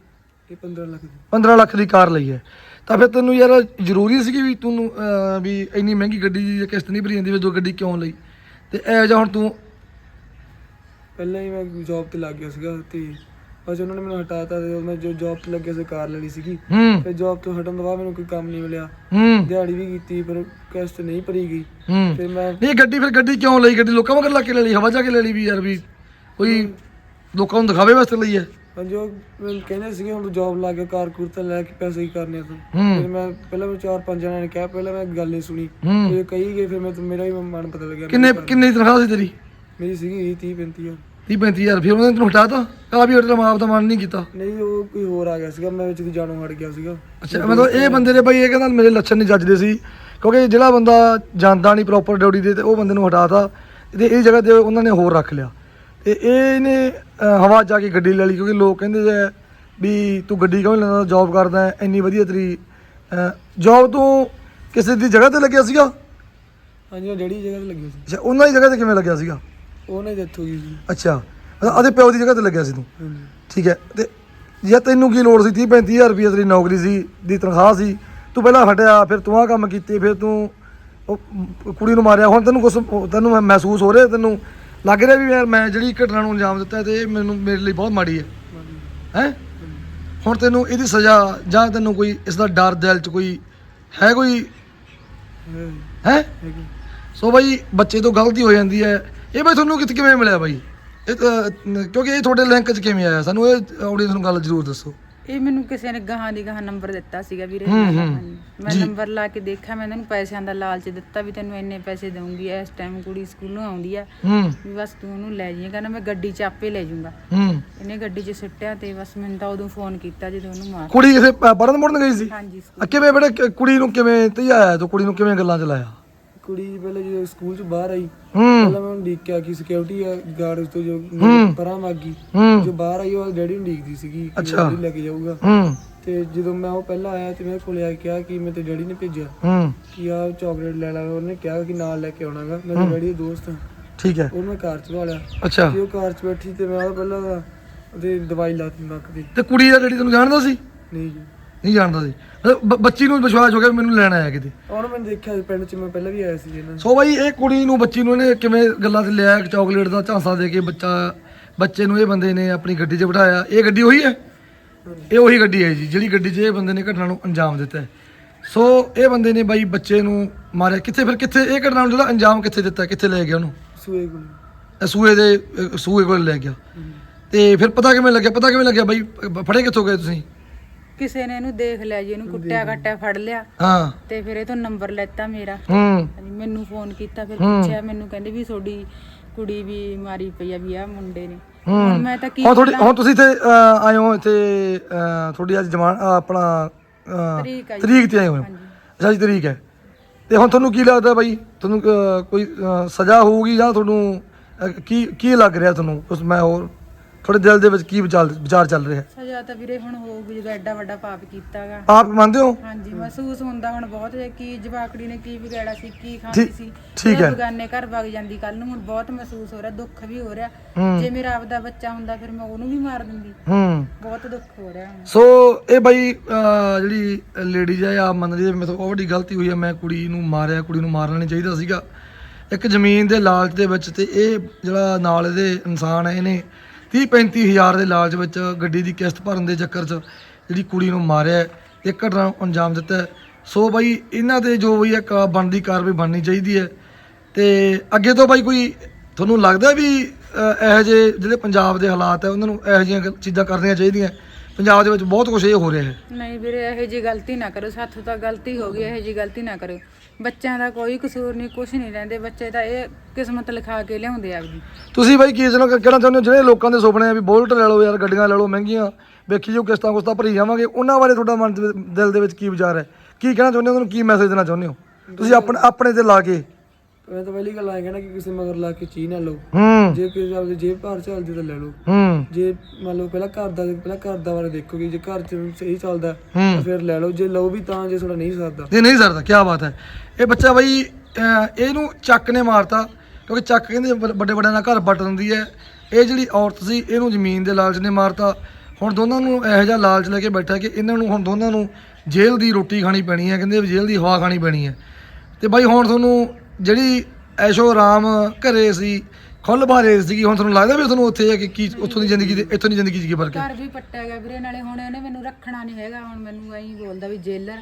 ਇਹ 15 ਲੱਖ ਦੀ। 15 ਲੱਖ ਦੀ ਕਾਰ ਲਈ ਹੈ। ਤਾਂ ਫਿਰ ਤੈਨੂੰ ਯਾਰ ਜ਼ਰੂਰੀ ਸੀ ਵੀ ਅਹ, ਵੀ ਇੰਨੀ ਮਹਿੰਗੀ ਗੱਡੀ ਦੀ ਕਿਸ਼ਤ ਨਹੀਂ ਭਰੀ ਜਾਂਦੀ ਵੀ ਦੋ ਗੱਡੀ ਕਿਉਂ ਲਈ? ਤੇ ਇਹ ਜਾਂ ਹੁਣ ਤੂੰ ਪਹਿਲਾਂ ਹੀ ਮੈਂ ਜੌਬ ਤੇ ਲੱਗ ਗਿਆ ਸੀਗਾ ਤੇ ਬਸ ਉਹਨਾਂ ਨੇ ਮੈਨੂੰ ਹਟਾਤਾ ਤੇ ਮੈਂ ਜੋ ਜੌਬ ਤੇ ਲੱਗਿਆ ਸੀ ਕਾਰ ਲੈਣੀ ਸੀਗੀ। ਹੂੰ। ਫਿਰ ਜੌਬ ਤੋਂ ਹਟਣ ਤੋਂ ਬਾਅਦ ਮੈਨੂੰ ਕੋਈ ਕੰਮ ਨਹੀਂ ਮਿਲਿਆ। ਹੂੰ। ਦਿਹਾੜੀ ਵੀ ਕੀਤੀ ਪਰ ਕਿਸ਼ਤ ਨਹੀਂ ਭਰੀ ਗਈ। ਹੂੰ। ਫਿਰ ਮੈਂ ਨਹੀਂ ਗੱਡੀ ਫਿਰ ਗੱਡੀ ਕਿਉਂ ਲਈ? ਗੱਡੀ ਲੋਕਾਂ ਮਗਰ ਲਾ ਕੇ ਲੈ ਲਈ ਹਵਾ ਜਾ ਕੇ ਲੈ ਲਈ ਵੀ ਯਾਰ ਵੀ ਕੋਈ ਲੋਕਾਂ ਨੂੰ ਦਿਖਾਵੇ ਵਾਸਤੇ ਲਈ ਹੈ? ਹਾਂ ਜੋ ਮੈਨੂੰ ਕਹਿੰਦੇ ਸੀਗੇ ਹੁਣ ਤੂੰ ਜੌਬ ਲਾ ਕੇ ਕਾਰ ਕੁਰ ਤਾਂ ਲੈ ਕੇ ਪੈਸੇ ਹੀ ਕਰਨੇ ਆ ਤੂੰ। ਹੂੰ। ਫਿਰ ਮੈਂ ਪਹਿਲਾਂ ਮੈਂ ਚਾਰ ਪੰਜ ਜਣਿਆਂ ਨੇ ਕਿਹਾ ਪਹਿਲਾਂ ਮੈਂ ਗੱਲ ਨਹੀਂ ਸੁਣੀ। ਹੂੰ। ਫਿਰ ਕਹੀ ਗਏ ਫਿਰ ਮੈਂ ਮੇਰਾ ਹੀ ਮਨ ਪਤਾ ਲੱਗਿਆ ਕਿੰਨੇ ਕਿੰਨੀ ਤਨਖਾਹ ਸੀ ਤੇਰੀ? ਮੇਰੀ ਸੀਗੀ 30 35 ਹਜ਼ਾਰ। 30 35000 ਫਿਰ ਉਹਨਾਂ ਨੇ ਤੈਨੂੰ ਹਟਾਤਾ ਕਹਾ ਵੀ ਉਹਦਾ ਮਾਪ ਦਾ ਮਨ ਨਹੀਂ ਕੀਤਾ? ਨਹੀਂ ਉਹ ਕੋਈ ਹੋਰ ਆ ਗਿਆ ਸੀਗਾ ਮੈਂ ਵਿੱਚ ਦੀ ਜਾਣੋਂ ਹਟ ਗਿਆ ਸੀਗਾ। ਅੱਛਾ ਮਤਲਬ ਇਹ ਬੰਦੇ ਦੇ ਬਈ ਇਹ ਕਹਿੰਦਾ ਮੇਰੇ ਲੱਛਣ ਨਹੀਂ ਜੱਜਦੇ ਸੀ ਕਿਉਂਕਿ ਜਿਹੜਾ ਬੰਦਾ ਜਾਂਦਾ ਨਹੀਂ ਪ੍ਰੋਪਰ ਡਿਊਟੀ ਦੇ ਤੇ ਉਹ ਬੰਦੇ ਨੂੰ ਹਟਾਤਾ ਤੇ ਇਹ ਜਗ੍ਹਾ ਤੇ ਉਹਨਾਂ ਨੇ ਹੋਰ ਰੱਖ ਲਿਆ। ਤੇ ਇਹਨੇ ਹਵਾ ਜਾ ਕੇ ਗੱਡੀ ਲੈ ਲਈ ਕਿਉਂਕਿ ਲੋਕ ਕਹਿੰਦੇ ਜੇ ਵੀ ਤੂੰ ਗੱਡੀ ਕਿਉਂ ਲੈਂਦਾ ਜੌਬ ਕਰਦਾ ਇੰਨੀ ਵਧੀਆ ਤੇਰੀ ਜੌਬ ਤੂੰ ਕਿਸੇ ਦੀ ਜਗ੍ਹਾ ਤੇ ਲੱਗਿਆ ਸੀਗਾ? ਹਾਂਜੀ ਉਹ ਡੈਡੀ ਜਗ੍ਹਾ ਤੇ ਲੱਗੀ ਸੀ। ਅੱਛਾ ਉਹਨਾਂ ਦੀ ਜਗ੍ਹਾ ਤੇ ਕਿਵੇਂ ਲੱਗਿਆ ਸੀਗਾ? ਉਹਨੇ ਗਈ ਸੀ। ਅੱਛਾ ਉਹਦੇ ਪਿਓ ਦੀ ਜਗ੍ਹਾ ਤੇ ਲੱਗਿਆ ਸੀ ਤੂੰ? ਠੀਕ ਹੈ ਤੇ ਜੇ ਤੈਨੂੰ ਕੀ ਲੋੜ ਸੀ? 30 35000 ਰੁਪਏ ਤੇਰੀ ਨੌਕਰੀ ਸੀ ਦੀ ਤਨਖਾਹ ਸੀ। ਤੂੰ ਪਹਿਲਾਂ ਹਟਿਆ ਫਿਰ ਤੂੰ ਆਹ ਕੰਮ ਕੀਤੇ ਫਿਰ ਤੂੰ ਕੁੜੀ ਨੂੰ ਮਾਰਿਆ। ਹੁਣ ਤੈਨੂੰ ਕੁਛ ਤੈਨੂੰ ਮਹਿਸੂਸ ਹੋ ਰਿਹਾ ਤੈਨੂੰ ਲੱਗ ਰਿਹਾ ਵੀ ਯਾਰ ਮੈਂ ਜਿਹੜੀ ਘਟਨਾ ਨੂੰ ਅੰਜਾਮ ਦਿੱਤਾ ਤੇ ਇਹ ਮੈਨੂੰ ਮੇਰੇ ਲਈ ਬਹੁਤ ਮਾੜੀ ਹੈ। ਹਾਂਜੀ ਹੈ? ਹੁਣ ਤੈਨੂੰ ਇਹਦੀ ਸਜ਼ਾ ਜਾਂ ਤੈਨੂੰ ਕੋਈ ਇਸ ਦਾ ਡਰ ਦਿਲ 'ਚ ਕੋਈ ਹੈ ਕੋਈ? ਹੈ? ਸੋ ਬਾਈ, ਬੱਚੇ ਤੋਂ ਗਲਤੀ ਹੋ ਜਾਂਦੀ ਹੈ। ਇਹ ਬਾਈ ਤੁਹਾਨੂੰ ਕਿਤ ਕਿਵੇਂ ਮਿਲਿਆ ਬਾਈ? ਇਹ ਕਿਉਂਕਿ ਇਹ ਤੁਹਾਡੇ ਲਿੰਕ 'ਚ ਕਿਵੇਂ ਆਇਆ? ਸਾਨੂੰ ਇਹ ਆਡੀਅנס ਨੂੰ ਗੱਲ ਜ਼ਰੂਰ ਦੱਸੋ। ਇਹ ਮੈਨੂੰ ਕਿਸੇ ਨੇ ਗਾਹਾਂ ਦੀ ਗਾਹਾਂ ਨੰਬਰ ਦਿੱਤਾ ਸੀਗਾ ਵੀਰੇ। ਮੈਂ। ਨੰਬਰ ਲਾ ਕੇ ਦੇਖਿਆ ਮੈਂ ਇਹਨਾਂ ਨੂੰ ਪੈਸਿਆਂ ਦਾ ਲਾਲਚ ਦਿੱਤਾ ਵੀ ਤੈਨੂੰ ਇੰਨੇ ਪੈਸੇ ਦਊਂਗੀ ਇਸ ਟਾਈਮ ਕੁੜੀ ਸਕੂਲੋਂ ਆਉਂਦੀ ਆ। ਵੀ ਬਸ ਤੂੰ ਉਹਨੂੰ ਲੈ ਜਾਈਂ ਕਹਿੰਦਾ ਮੈਂ ਗੱਡੀ 'ਚ ਆਪੇ ਲੈ ਜਾਊਂਗਾ। ਇਹਨੇ ਗੱਡੀ 'ਚ ਸਿੱਟਿਆ ਤੇ ਬਸ ਮੈਨੂੰ ਤਾਂ ਉਦੋਂ ਫੋਨ ਕੀਤਾ ਜਦੋਂ ਉਹਨੂੰ ਮਾਰ ਕੁੜੀ ਕਿਸੇ ਪ- ਪੜ੍ਹਨ ਮੁੜਨ ਗਈ ਸੀ? ਹਾਂਜੀ ਕਿਵੇਂ ਬੜੇ ਕ- ਕੁੜੀ ਨੂੰ ਕਿਵੇਂ ਧਿਆਇਆ ਤੂੰ? ਕੁੜੀ ਨੂੰ ਕਿਵੇਂ ਗੱਲਾਂ ਚ ਲਾਇਆ? ਕੁੜੀ ਪਹਿਲੇ ਜਦੋਂ ਸਕੂਲ ਚ ਬਾਹਰ ਆਈ ਪਹਿਲਾਂ ਮੈਂ ਉਹਨੂੰ ਦੇਖਿਆ ਕਿ ਸਿਕਿਉਰਿਟੀ ਗਾਰਡ ਤੋਂ ਜੋ। ਪਰਾਂ ਮਾਗੀ ਹੂੰ। ਜੋ ਬਾਹਰ ਆਈ ਉਹ ਡੈਡੀ ਨੂੰ ਦੇਖਦੀ ਸੀਗੀ ਕਿ ਲੈ ਕੇ ਜਾਊਗਾ। ਤੇ ਜਦੋਂ ਮੈਂ ਉਹ ਪਹਿਲਾਂ ਆਇਆ ਤੇ ਮੇਰੇ ਕੋਲੇ ਆ ਕੇ ਕਿਹਾ ਕਿ ਮੈਂ ਤੇ ਡੈਡੀ ਨੇ ਭੇਜਿਆ ਕਿ ਆ ਚਾਕਲੇਟ ਲੈ ਲਾ ਉਹਨੇ ਕਿਹਾ ਕਿ ਨਾਲ ਲੈ ਕੇ ਆਉਣਾਗਾ। ਮੈਂ ਤੇ ਡੈਡੀ ਦੋਸਤ ਠੀਕ ਹੈ। ਉਹ ਮੈਂ ਕਾਰ ਚ ਲਿਆ ਅੱਛਾ। ਤੇ ਉਹ ਕਾਰ ਚ ਬੈਠੀ ਤੇ ਮੈਂ ਉਹ ਪਹਿਲਾਂ ਉਹਦੇ ਦਵਾਈ ਲਾਤੀ ਨੱਕ ਦੀ ਤੇ ਕੁੜੀ ਦਾ ਡੈਡੀ ਤੈਨੂੰ ਜਾਣਦਾ ਸੀ? ਨਹੀਂ ਜੀ। ਨਹੀਂ ਜਾਣਦਾ ਸੀ। ਮਤਲਬ ਬ- ਬੱਚੀ ਨੂੰ ਵਿਸ਼ਵਾਸ ਹੋ ਗਿਆ ਵੀ ਮੈਨੂੰ ਲੈਣ ਆਇਆ ਕਿਤੇ। ਉਹਨੂੰ ਮੈਂ ਦੇਖਿਆ ਸੀ ਪਿੰਡ ਚ ਮੈਂ ਪਹਿਲਾਂ ਵੀ ਆਇਆ ਸੀ ਇਹਨਾਂ ਸੋ ਬਾਈ ਇਹ ਕੁੜੀ ਨੂੰ ਬੱਚੀ ਨੂੰ ਇਹਨੇ ਕਿਵੇਂ ਗੱਲਾਂ ਤੇ ਲਿਆ ਚਾਕਲੇਟ ਦਾ ਝਾਂਸਾ ਦੇ ਕੇ ਬੱਚਾ ਬੱਚੇ ਨੂੰ ਇਹ ਬੰਦੇ ਨੇ ਆਪਣੀ ਗੱਡੀ 'ਚ ਬਿਠਾਇਆ। ਇਹ ਗੱਡੀ ਉਹੀ ਹੈ? ਇਹ ਉਹੀ ਗੱਡੀ ਹੈ ਜੀ ਜਿਹੜੀ ਗੱਡੀ 'ਚ ਇਹ ਬੰਦੇ ਨੇ ਘਟਨਾ ਨੂੰ ਅੰਜਾਮ ਦਿੱਤਾ ਹੈ। ਸੋ ਇਹ ਬੰਦੇ ਨੇ ਬਾਈ ਬੱਚੇ ਨੂੰ ਮਾਰਿਆ। ਕਿੱਥੇ ਫਿਰ ਕਿੱਥੇ ਇਹ ਘਟਨਾ ਨੂੰ ਜਿਹੜਾ ਅੰਜਾਮ ਕਿੱਥੇ ਦਿੱਤਾ ਕਿੱਥੇ ਲੈ ਗਿਆ ਉਹਨੂੰ? ਸੂਏ ਕੋਲ। ਇਹ ਸੂਏ ਦੇ ਅਹ ਸੂਏ ਕੋਲ ਲੈ ਗਿਆ। ਤੇ ਫਿਰ ਪਤਾ ਕਿਵੇਂ ਲੱਗਿਆ? ਪਤਾ ਕਿਵੇਂ ਲੱਗਿਆ ਬਾਈ? ਅਹ ਫੜੇ ਕਿੱਥੋਂ ਗਏ ਤੁਸੀਂ? ਕਿਸੇ ਨੇ ਇਹਨੂੰ ਦੇਖ ਲਿਆ ਜੀ ਇਹਨੂੰ ਕੁੱਟਿਆ ਕੱਟਿਆ ਫੜ ਲਿਆ। ਹਾਂ। ਤੇ ਫਿਰ ਇਹ ਤੋਂ ਨੰਬਰ ਲੈਤਾ ਮੇਰਾ। ਹੂੰ। ਮੈਨੂੰ ਫੋਨ ਕੀਤਾ ਫਿਰ। ਪੁੱਛਿਆ ਮੈਨੂੰ ਕਹਿੰਦੇ ਵੀ ਤੁਹਾਡੀ ਕੁੜੀ ਵੀ ਮਾਰੀ ਪਈ ਆ ਵੀ ਆ ਮੁੰਡੇ ਨੇ। ਹੁਣ ਮੈਂ ਤਾਂ ਕੀ ਹੁਣ ਤੁਹਾਡੀ? ਹੁਣ ਤੁਸੀਂ ਇੱਥੇ ਹੋ ਇੱਥੇ ਤੁਹਾਡੀ ਅੱਜ ਜਮਾਨ ਆਪਣਾ ਤਰੀਕ ਤੇ ਆਏ ਹੋ। ਅੱਛਾ ਜੀ ਤਰੀਕ ਹੈ। ਤੇ ਹੁਣ ਤੁਹਾਨੂੰ ਕੀ ਲੱਗਦਾ ਬਾਈ? ਤੁਹਾਨੂੰ ਕੋਈ ਸਜ਼ਾ ਹੋਊਗੀ ਜਾਂ ਤੁਹਾਨੂੰ ਕੀ ਕੀ ਲੱਗ ਰਿਹਾ ਤੁਹਾਨੂੰ? ਉਸ ਮੈਂ ਹੋਰ ਤੁਹਾਡੇ ਦਿਲ ਦੇ ਵਿੱਚ ਕੀ ਵਿਚਾਰ ਵਿਚਾਰ ਚੱਲ ਰਿਹਾ? ਸਜ਼ਾ ਤਾਂ ਵੀਰੇ ਹੁਣ ਹੋਊਗੀ ਜਦੋਂ ਐਡਾ ਵੱਡਾ ਪਾਪ ਕੀਤਾਗਾ। ਆਪ ਮੰਨਦੇ ਹੋ? ਹਾਂਜੀ ਮਹਿਸੂਸ ਹੁੰਦਾ ਹੁਣ ਬਹੁਤ ਹੈ ਕਿ ਜਵਾਕੜੀ ਨੇ ਕੀ ਵਿਗਾੜਾ ਸੀ ਕੀ ਖਾਂਦੀ ਠੀਕ- ਸੀ। ਠੀਕ ਹੈ। ਬਗਾਨੇ ਘਰ ਵਗ ਜਾਂਦੀ ਕੱਲ ਨੂੰ ਹੁਣ ਬਹੁਤ ਮਹਿਸੂਸ ਹੋ ਰਿਹਾ ਦੁੱਖ ਵੀ ਹੋ ਰਿਹਾ। ਜੇ ਮੇਰਾ ਆਪਦਾ ਬੱਚਾ ਹੁੰਦਾ ਫਿਰ ਮੈਂ ਉਹਨੂੰ ਵੀ ਮਾਰ ਦਿੰਦੀ। ਹੂੰ। ਬਹੁਤ ਦੁੱਖ ਹੋ ਰਿਹਾ ਹੁਣ। ਸੋ ਇਹ ਬਾਈ ਅਹ, ਜਿਹੜੀ ਲੇਡੀਜ਼ ਹੈ ਆ ਮੰਨਦੀ ਹੈ ਮੇਰੇ ਤੋਂ ਬਹੁਤ ਵੱਡੀ ਗਲਤੀ ਹੋਈ ਹੈ ਮੈਂ ਕੁੜੀ ਨੂੰ ਮਾਰਿਆ ਕੁੜੀ ਨੂੰ ਮਾਰਨਾ ਨਹੀਂ ਚਾਹੀਦਾ ਸੀਗਾ। ਇੱਕ ਜ਼ਮੀਨ ਦੇ ਲਾਲਚ ਦੇ ਵਿੱਚ ਤੇ ਇਹ ਜਿਹੜਾ ਨਾਲ ਇਹਦੇ ਇਨਸਾਨ ਹੈ ਇਹਨੇ 30 35 ਹਜ਼ਾਰ ਦੇ ਲਾਲਚ ਵਿੱਚ ਗੱਡੀ ਦੀ ਕਿਸ਼ਤ ਭਰਨ ਦੇ ਚੱਕਰ 'ਚ ਜਿਹੜੀ ਕੁੜੀ ਨੂੰ ਮਾਰਿਆ ਹੈ, ਇਹ ਘਟਨਾ ਅੰਜਾਮ ਦਿੱਤਾ ਸੋ ਬਾਈ ਇਹਨਾਂ ਦੇ ਜੋ ਵੀ ਇੱਕ ਬਣਦੀ ਕਾਰਵਾਈ ਬਣਨੀ ਚਾਹੀਦੀ ਹੈ। ਤੇ ਅੱਗੇ ਤੋਂ ਬਾਈ ਕੋਈ ਤੁਹਾਨੂੰ ਲੱਗਦਾ ਵੀ ਇਹੋ ਜਿਹੇ ਜਿਹੜੇ ਪੰਜਾਬ ਦੇ ਹਾਲਾਤ ਹੈ ਉਹਨਾਂ ਨੂੰ ਇਹੋ ਜਿਹੀਆਂ ਗੱਲ- ਚੀਜ਼ਾਂ ਕਰਨੀਆਂ ਚਾਹੀਦੀਆਂ ਪੰਜਾਬ ਦੇ ਵਿੱਚ ਬਹੁਤ ਕੁਝ ਇਹ ਹੋ ਰਿਹਾ ਹੈ। ਨਹੀਂ ਵੀਰੇ ਇਹੋ ਜੀ ਗਲਤੀ ਨਾ ਕਰੋ। ਸਾਥੋਂ ਤਾਂ ਗਲਤੀ ਹੋ ਗਈ ਇਹੋ ਜੀ ਗਲਤੀ ਨਾ ਕਰੋ। ਬੱਚਿਆਂ ਦਾ ਕੋਈ ਕਸੂਰ ਨਹੀਂ ਕੁਝ ਨਹੀਂ ਰਹਿੰਦੇ। ਬੱਚੇ ਤਾਂ ਇਹ ਕਿਸਮਤ ਲਿਖਾ ਕੇ ਲਿਆਉਂਦੇ ਆਪਦੀ। ਤੁਸੀਂ ਬਾਈ ਕੀ ਜਨੋ ਕਹਿਣਾ ਚਾਹੁੰਦੇ ਹੋ? ਜਿਹੜੇ ਲੋਕਾਂ ਦੇ ਸੁਪਨੇ ਆ ਵੀ ਬੁਲਟ ਲੈ ਲਓ ਯਾਰ ਗੱਡੀਆਂ ਲੈ ਲਓ ਮਹਿੰਗੀਆਂ। ਵੇਖੀ ਜੋ ਕਿਸ਼ਤਾਂ ਕੁਸ਼ਤਾਂ ਭਰੀ ਜਾਵਾਂਗੇ। ਉਹਨਾਂ ਬਾਰੇ ਤੁਹਾਡਾ ਮਨ ਦੇ ਵਿੱਚ- ਦਿਲ ਦੇ ਵਿੱਚ ਕੀ ਵਿਚਾਰ ਹੈ? ਕੀ ਕਹਿਣਾ ਚਾਹੁੰਦੇ ਹੋ? ਉਹਨਾਂ ਨੂੰ ਕੀ ਮੈਸੇਜ ਦੇਣਾ ਚਾਹੁੰਦੇ ਹੋ? ਤੁਸੀਂ ਆਪਣੇ ਆਪਣੇ ਤੇ ਲਾ ਕੇ। ਮੈਂ ਤਾਂ ਪਹਿਲੀ ਗੱਲ ਆਇਆ ਕਹਿਣਾ ਕਿ ਕਿਸੇ ਮਗਰ ਲਾ ਕੇ ਚੀਜ਼ ਨਾ ਲਓ। ਹੂੰ। ਜੇ ਕਿਸੇ ਆਪਦੇ ਜੇਬ ਭਾਰ ਚੱਲਦੀ ਤਾਂ ਲੈ ਲਓ। ਹੂੰ। ਜੇ ਮੰਨ ਲਓ ਪਹਿਲਾਂ ਘਰ ਦਾ ਪਹਿਲਾਂ ਘਰ ਦਾ ਬਾਰੇ ਦੇਖੋਗੇ ਜੇ ਘਰ ਚ ਸਹੀ ਚੱਲਦਾ ਤਾਂ ਫਿਰ ਲੈ ਲਓ। ਜੇ ਲਓ ਵੀ ਤਾਂ ਜੇ ਤੁਹਾਡਾ ਨਹੀਂ ਸਰਦਾ। ਇਹ ਨਹੀਂ ਸਰਦਾ ਕੀ ਬਾਤ ਹੈ। ਇਹ ਬੱਚਾ ਬਾਈ ਇਹਨੂੰ ਚੱਕ ਨੇ ਮਾਰਤਾ ਕਿਉਂਕਿ ਚੱਕ ਕਹਿੰਦੇ ਵੱਡੇ ਵੱਡਿਆਂ ਦਾ ਘਰ ਪੱਟ ਦਿੰਦੀ ਹੈ। ਇਹ ਜਿਹੜੀ ਔਰਤ ਸੀ ਇਹਨੂੰ ਜ਼ਮੀਨ ਦੇ ਲਾਲਚ ਨੇ ਮਾਰਤਾ। ਹੁਣ ਦੋਨਾਂ ਨੂੰ ਇਹੋ ਜਿਹਾ ਲਾਲਚ ਲੈ ਕੇ ਬੈਠਾ ਕਿ ਇਹਨਾਂ ਨੂੰ ਹੁਣ ਦੋਨਾਂ ਨੂੰ ਜੇਲ੍ਹ ਦੀ ਰੋਟੀ ਖਾਣੀ ਪੈਣੀ ਹੈ। ਕਹਿੰਦੇ ਜੇਲ੍ਹ ਦੀ ਹਵਾ ਖਾਣੀ ਪੈਣੀ ਹੈ। ਤੇ ਬਾਈ ਹੁਣ ਤੁਹਾਨੂੰ ਜਿਹੜੀ ਐਸ਼ੋ ਆਰਾਮ ਘਰੇ ਸੀ ਖੁੱਲ ਬਾਰੇ ਸੀਗੀ ਹੁਣ ਤੁਹਾਨੂੰ ਲੱਗਦਾ ਵੀ ਤੁਹਾਨੂੰ ਉੱਥੇ ਜਾ ਕੇ ਕੀ ਉੱਥੋਂ ਦੀ ਜ਼ਿੰਦਗੀ ਤੇ ਇੱਥੋਂ ਦੀ ਜ਼ਿੰਦਗੀ 'ਚ ਕੀ ਫ਼ਰਕ ਹੈ? ਘਰ ਵੀ ਪੱਟਿਆ ਗਿਆ ਵੀਰੇ ਨਾਲੇ ਹੁਣ ਇਹਨੇ ਮੈਨੂੰ ਰੱਖਣਾ ਨਹੀਂ ਹੈਗਾ ਹੁਣ ਮੈਨੂੰ ਐਂ ਬੋਲਦਾ ਵੀ ਜੇਲਰ।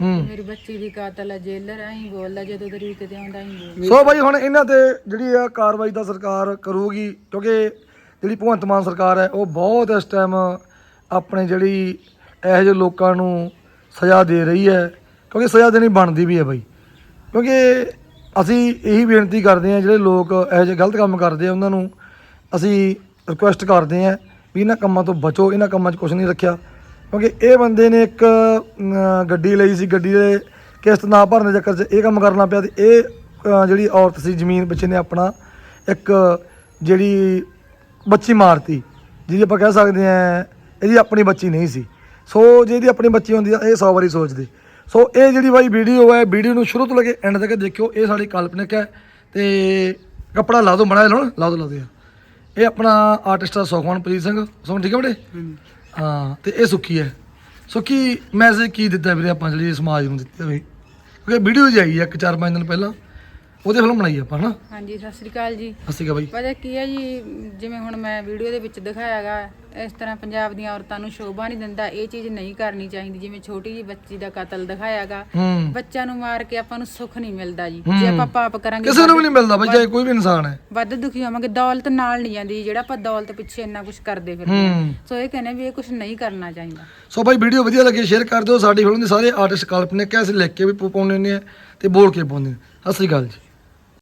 ਹੂੰ। ਮੇਰੀ ਬੱਚੀ ਦੀ ਕਾਤਲ ਹੈ ਜੇਲਰ ਐਂ ਬੋਲਦਾ ਜਦੋਂ ਤਰੀਕ ਤੇ ਆਉਂਦਾ ਐਂ ਬੋਲਦਾ ਸੋ ਬਾਈ ਹੁਣ ਇਹਨਾਂ ਤੇ ਜਿਹੜੀ ਆ ਕਾਰਵਾਈ ਦਾ ਸਰਕਾਰ ਕਰੂਗੀ ਕਿਉਂਕਿ ਜਿਹੜੀ ਭਗਵੰਤ ਮਾਨ ਸਰਕਾਰ ਹੈ ਉਹ ਬਹੁਤ ਇਸ ਟਾਈਮ ਆਪਣੇ ਜਿਹੜੀ ਇਹੋ ਜਿਹੇ ਲੋਕਾਂ ਨੂੰ ਸਜ਼ਾ ਦੇ ਰਹੀ ਹੈ ਕਿਉਂਕਿ ਸਜ਼ਾ ਦੇਣੀ ਬਣਦੀ ਵੀ ਹੈ ਬਾਈ। ਕਿਉਂਕਿ ਅਸੀਂ ਇਹੀ ਬੇਨਤੀ ਕਰਦੇ ਹਾਂ, ਜਿਹੜੇ ਲੋਕ ਇਹੋ ਜਿਹੇ ਗਲਤ ਕੰਮ ਕਰਦੇ ਆ, ਉਹਨਾਂ ਨੂੰ ਅਸੀਂ ਰਿਕੁਐਸਟ ਕਰਦੇ ਹਾਂ ਵੀ ਇਹਨਾਂ ਕੰਮਾਂ ਤੋਂ ਬਚੋ, ਇਹਨਾਂ ਕੰਮਾਂ 'ਚ ਕੁਝ ਨਹੀਂ ਰੱਖਿਆ। ਕਿਉਂਕਿ ਇਹ ਬੰਦੇ ਨੇ ਇੱਕ ਗੱਡੀ ਲਈ ਸੀ, ਗੱਡੀ ਦੇ ਕਿਸ਼ਤ ਨਾ ਭਰਨ ਦੇ ਚੱਕਰ 'ਚ ਇਹ ਕੰਮ ਕਰਨਾ ਪਿਆ ਤੇ ਇਹ ਜਿਹੜੀ ਔਰਤ ਸੀ ਜ਼ਮੀਨ ਪਿੱਛੇ ਨੇ ਆਪਣਾ, ਇੱਕ ਜਿਹੜੀ ਬੱਚੀ ਮਾਰਤੀ, ਜਿਹਦੀ ਆਪਾਂ ਕਹਿ ਸਕਦੇ ਆ ਇਹਦੀ ਆਪਣੀ ਬੱਚੀ ਨਹੀਂ ਸੀ। ਸੋ ਜੇ ਇਹਦੀ ਆਪਣੀ ਬੱਚੀ ਹੁੰਦੀ ਆ ਇਹ 100 ਵਾਰੀ ਸੋਚਦੇ। ਸੋ ਇਹ ਜਿਹੜੀ ਬਾਈ ਵੀਡੀਓ ਹੈ, ਵੀਡੀਓ ਨੂੰ ਸ਼ੁਰੂ ਤੋਂ ਲੈ ਕੇ ਐਂਡ ਤੱਕ ਦੇਖਿਓ, ਇਹ ਸਾਡੀ ਕਾਲਪਨਿਕ ਹੈ ਤੇ ਕੱਪੜਾ ਲਾ ਦੋ ਮੜਾ ਲਾਉਣ, ਲਾ ਦੋ ਲਾ ਦੋ ਇਹ ਆਪਣਾ ਆਰਟਿਸਟ ਆ ਸੁਖਮਨਪ੍ਰੀਤ ਸਿੰਘ। ਸੁਖਮਨ ਠੀਕ ਹੈ ਬੜੇ ਹਾਂ, ਤੇ ਇਹ ਸੁੱਖੀ ਹੈ। ਸੁੱਖੀ ਮੈਸੇਜ ਕੀ ਦਿੱਤਾ ਵੀਰੇ ਆਪਾਂ ਜਿਹੜੀ ਸਮਾਜ ਨੂੰ ਦਿੱਤੀ ਵੀ ਕਿਉਂਕਿ ਵੀਡੀਓ ਜਾਈ ਇੱਕ ਚਾਰ ਪੰਜ ਦਿਨ ਪਹਿਲਾਂ। ਉਹਦੇ ਫਿਲਮ ਬਣਾਈ ਆਪਾਂ ਹਨਾ? ਹਾਂਜੀ ਸਤਿ ਸ੍ਰੀ ਅਕਾਲ ਜੀ। ਅਸੀਂ ਕਾ ਬਾਈ। ਪਤਾ ਕੀ ਹੈ ਜੀ ਜਿਵੇਂ ਹੁਣ ਮੈਂ ਵੀਡੀਓ ਦੇ ਵਿੱਚ ਦਿਖਾਇਆਗਾ ਇਸ ਤਰ੍ਹਾਂ ਪੰਜਾਬ ਦੀਆਂ ਔਰਤਾਂ ਨੂੰ ਸ਼ੋਭਾ ਨਹੀਂ ਦਿੰਦਾ ਇਹ ਚੀਜ਼ ਨਹੀਂ ਕਰਨੀ ਚਾਹੀਦੀ। ਜਿਵੇਂ ਛੋਟੀ ਜੀ ਬੱਚੀ ਦਾ ਕਤਲ ਦਿਖਾਇਆਗਾ ਬੱਚਿਆਂ ਨੂੰ ਮਾਰ ਕੇ ਆਪਾਂ ਨੂੰ ਸੁੱਖ ਨਹੀਂ ਮਿਲਦਾ ਜੀ। ਜੇ ਆਪਾਂ ਪਾਪ ਕਰਾਂਗੇ ਕਿਸੇ ਨੂੰ ਵੀ ਨਹੀਂ ਮਿਲਦਾ ਬਈ ਕੋਈ ਵੀ ਇਨਸਾਨ ਹੈ। ਵੱਧ ਦੁਖੀ ਹੋਵਾਂਗੇ ਦੌਲਤ ਨਾਲ ਨਹੀਂ ਜਾਂਦੀ ਜਿਹੜਾ ਆਪਾਂ ਦੌਲਤ ਪਿੱਛੇ ਇੰਨਾ ਕੁਝ ਕਰਦੇ ਫਿਰਦੇ ਹਾਂ। ਹੂੰ। ਸੋ ਇਹ ਕਹਿੰਦੇ ਵੀ ਇਹ ਕੁਝ ਨਹੀਂ ਕਰਨਾ ਚਾਹੀਦਾ। ਸੋ ਬਾਈ ਵੀਡੀਓ ਵਧੀਆ ਲੱਗੀ ਸ਼ੇਅਰ ਕਰ ਦਿਓ। ਸਾਡੀ ਫਿਲਮ ਦੇ ਸਾਰੇ ਆਰਟਿਸਟ ਕਾਲਪਨਿਕ ਹੈ ਅਸੀਂ ਲਿਖ ਕੇ ਵੀ ਪਾਉਂਦੇ ਆ ਤੇ ਬੋਲ ਕੇ ਪਾਉਂਦੇ ਹਾਂ। ਸਤਿ ਸ੍ਰੀ ਅਕਾਲ ਜੀ।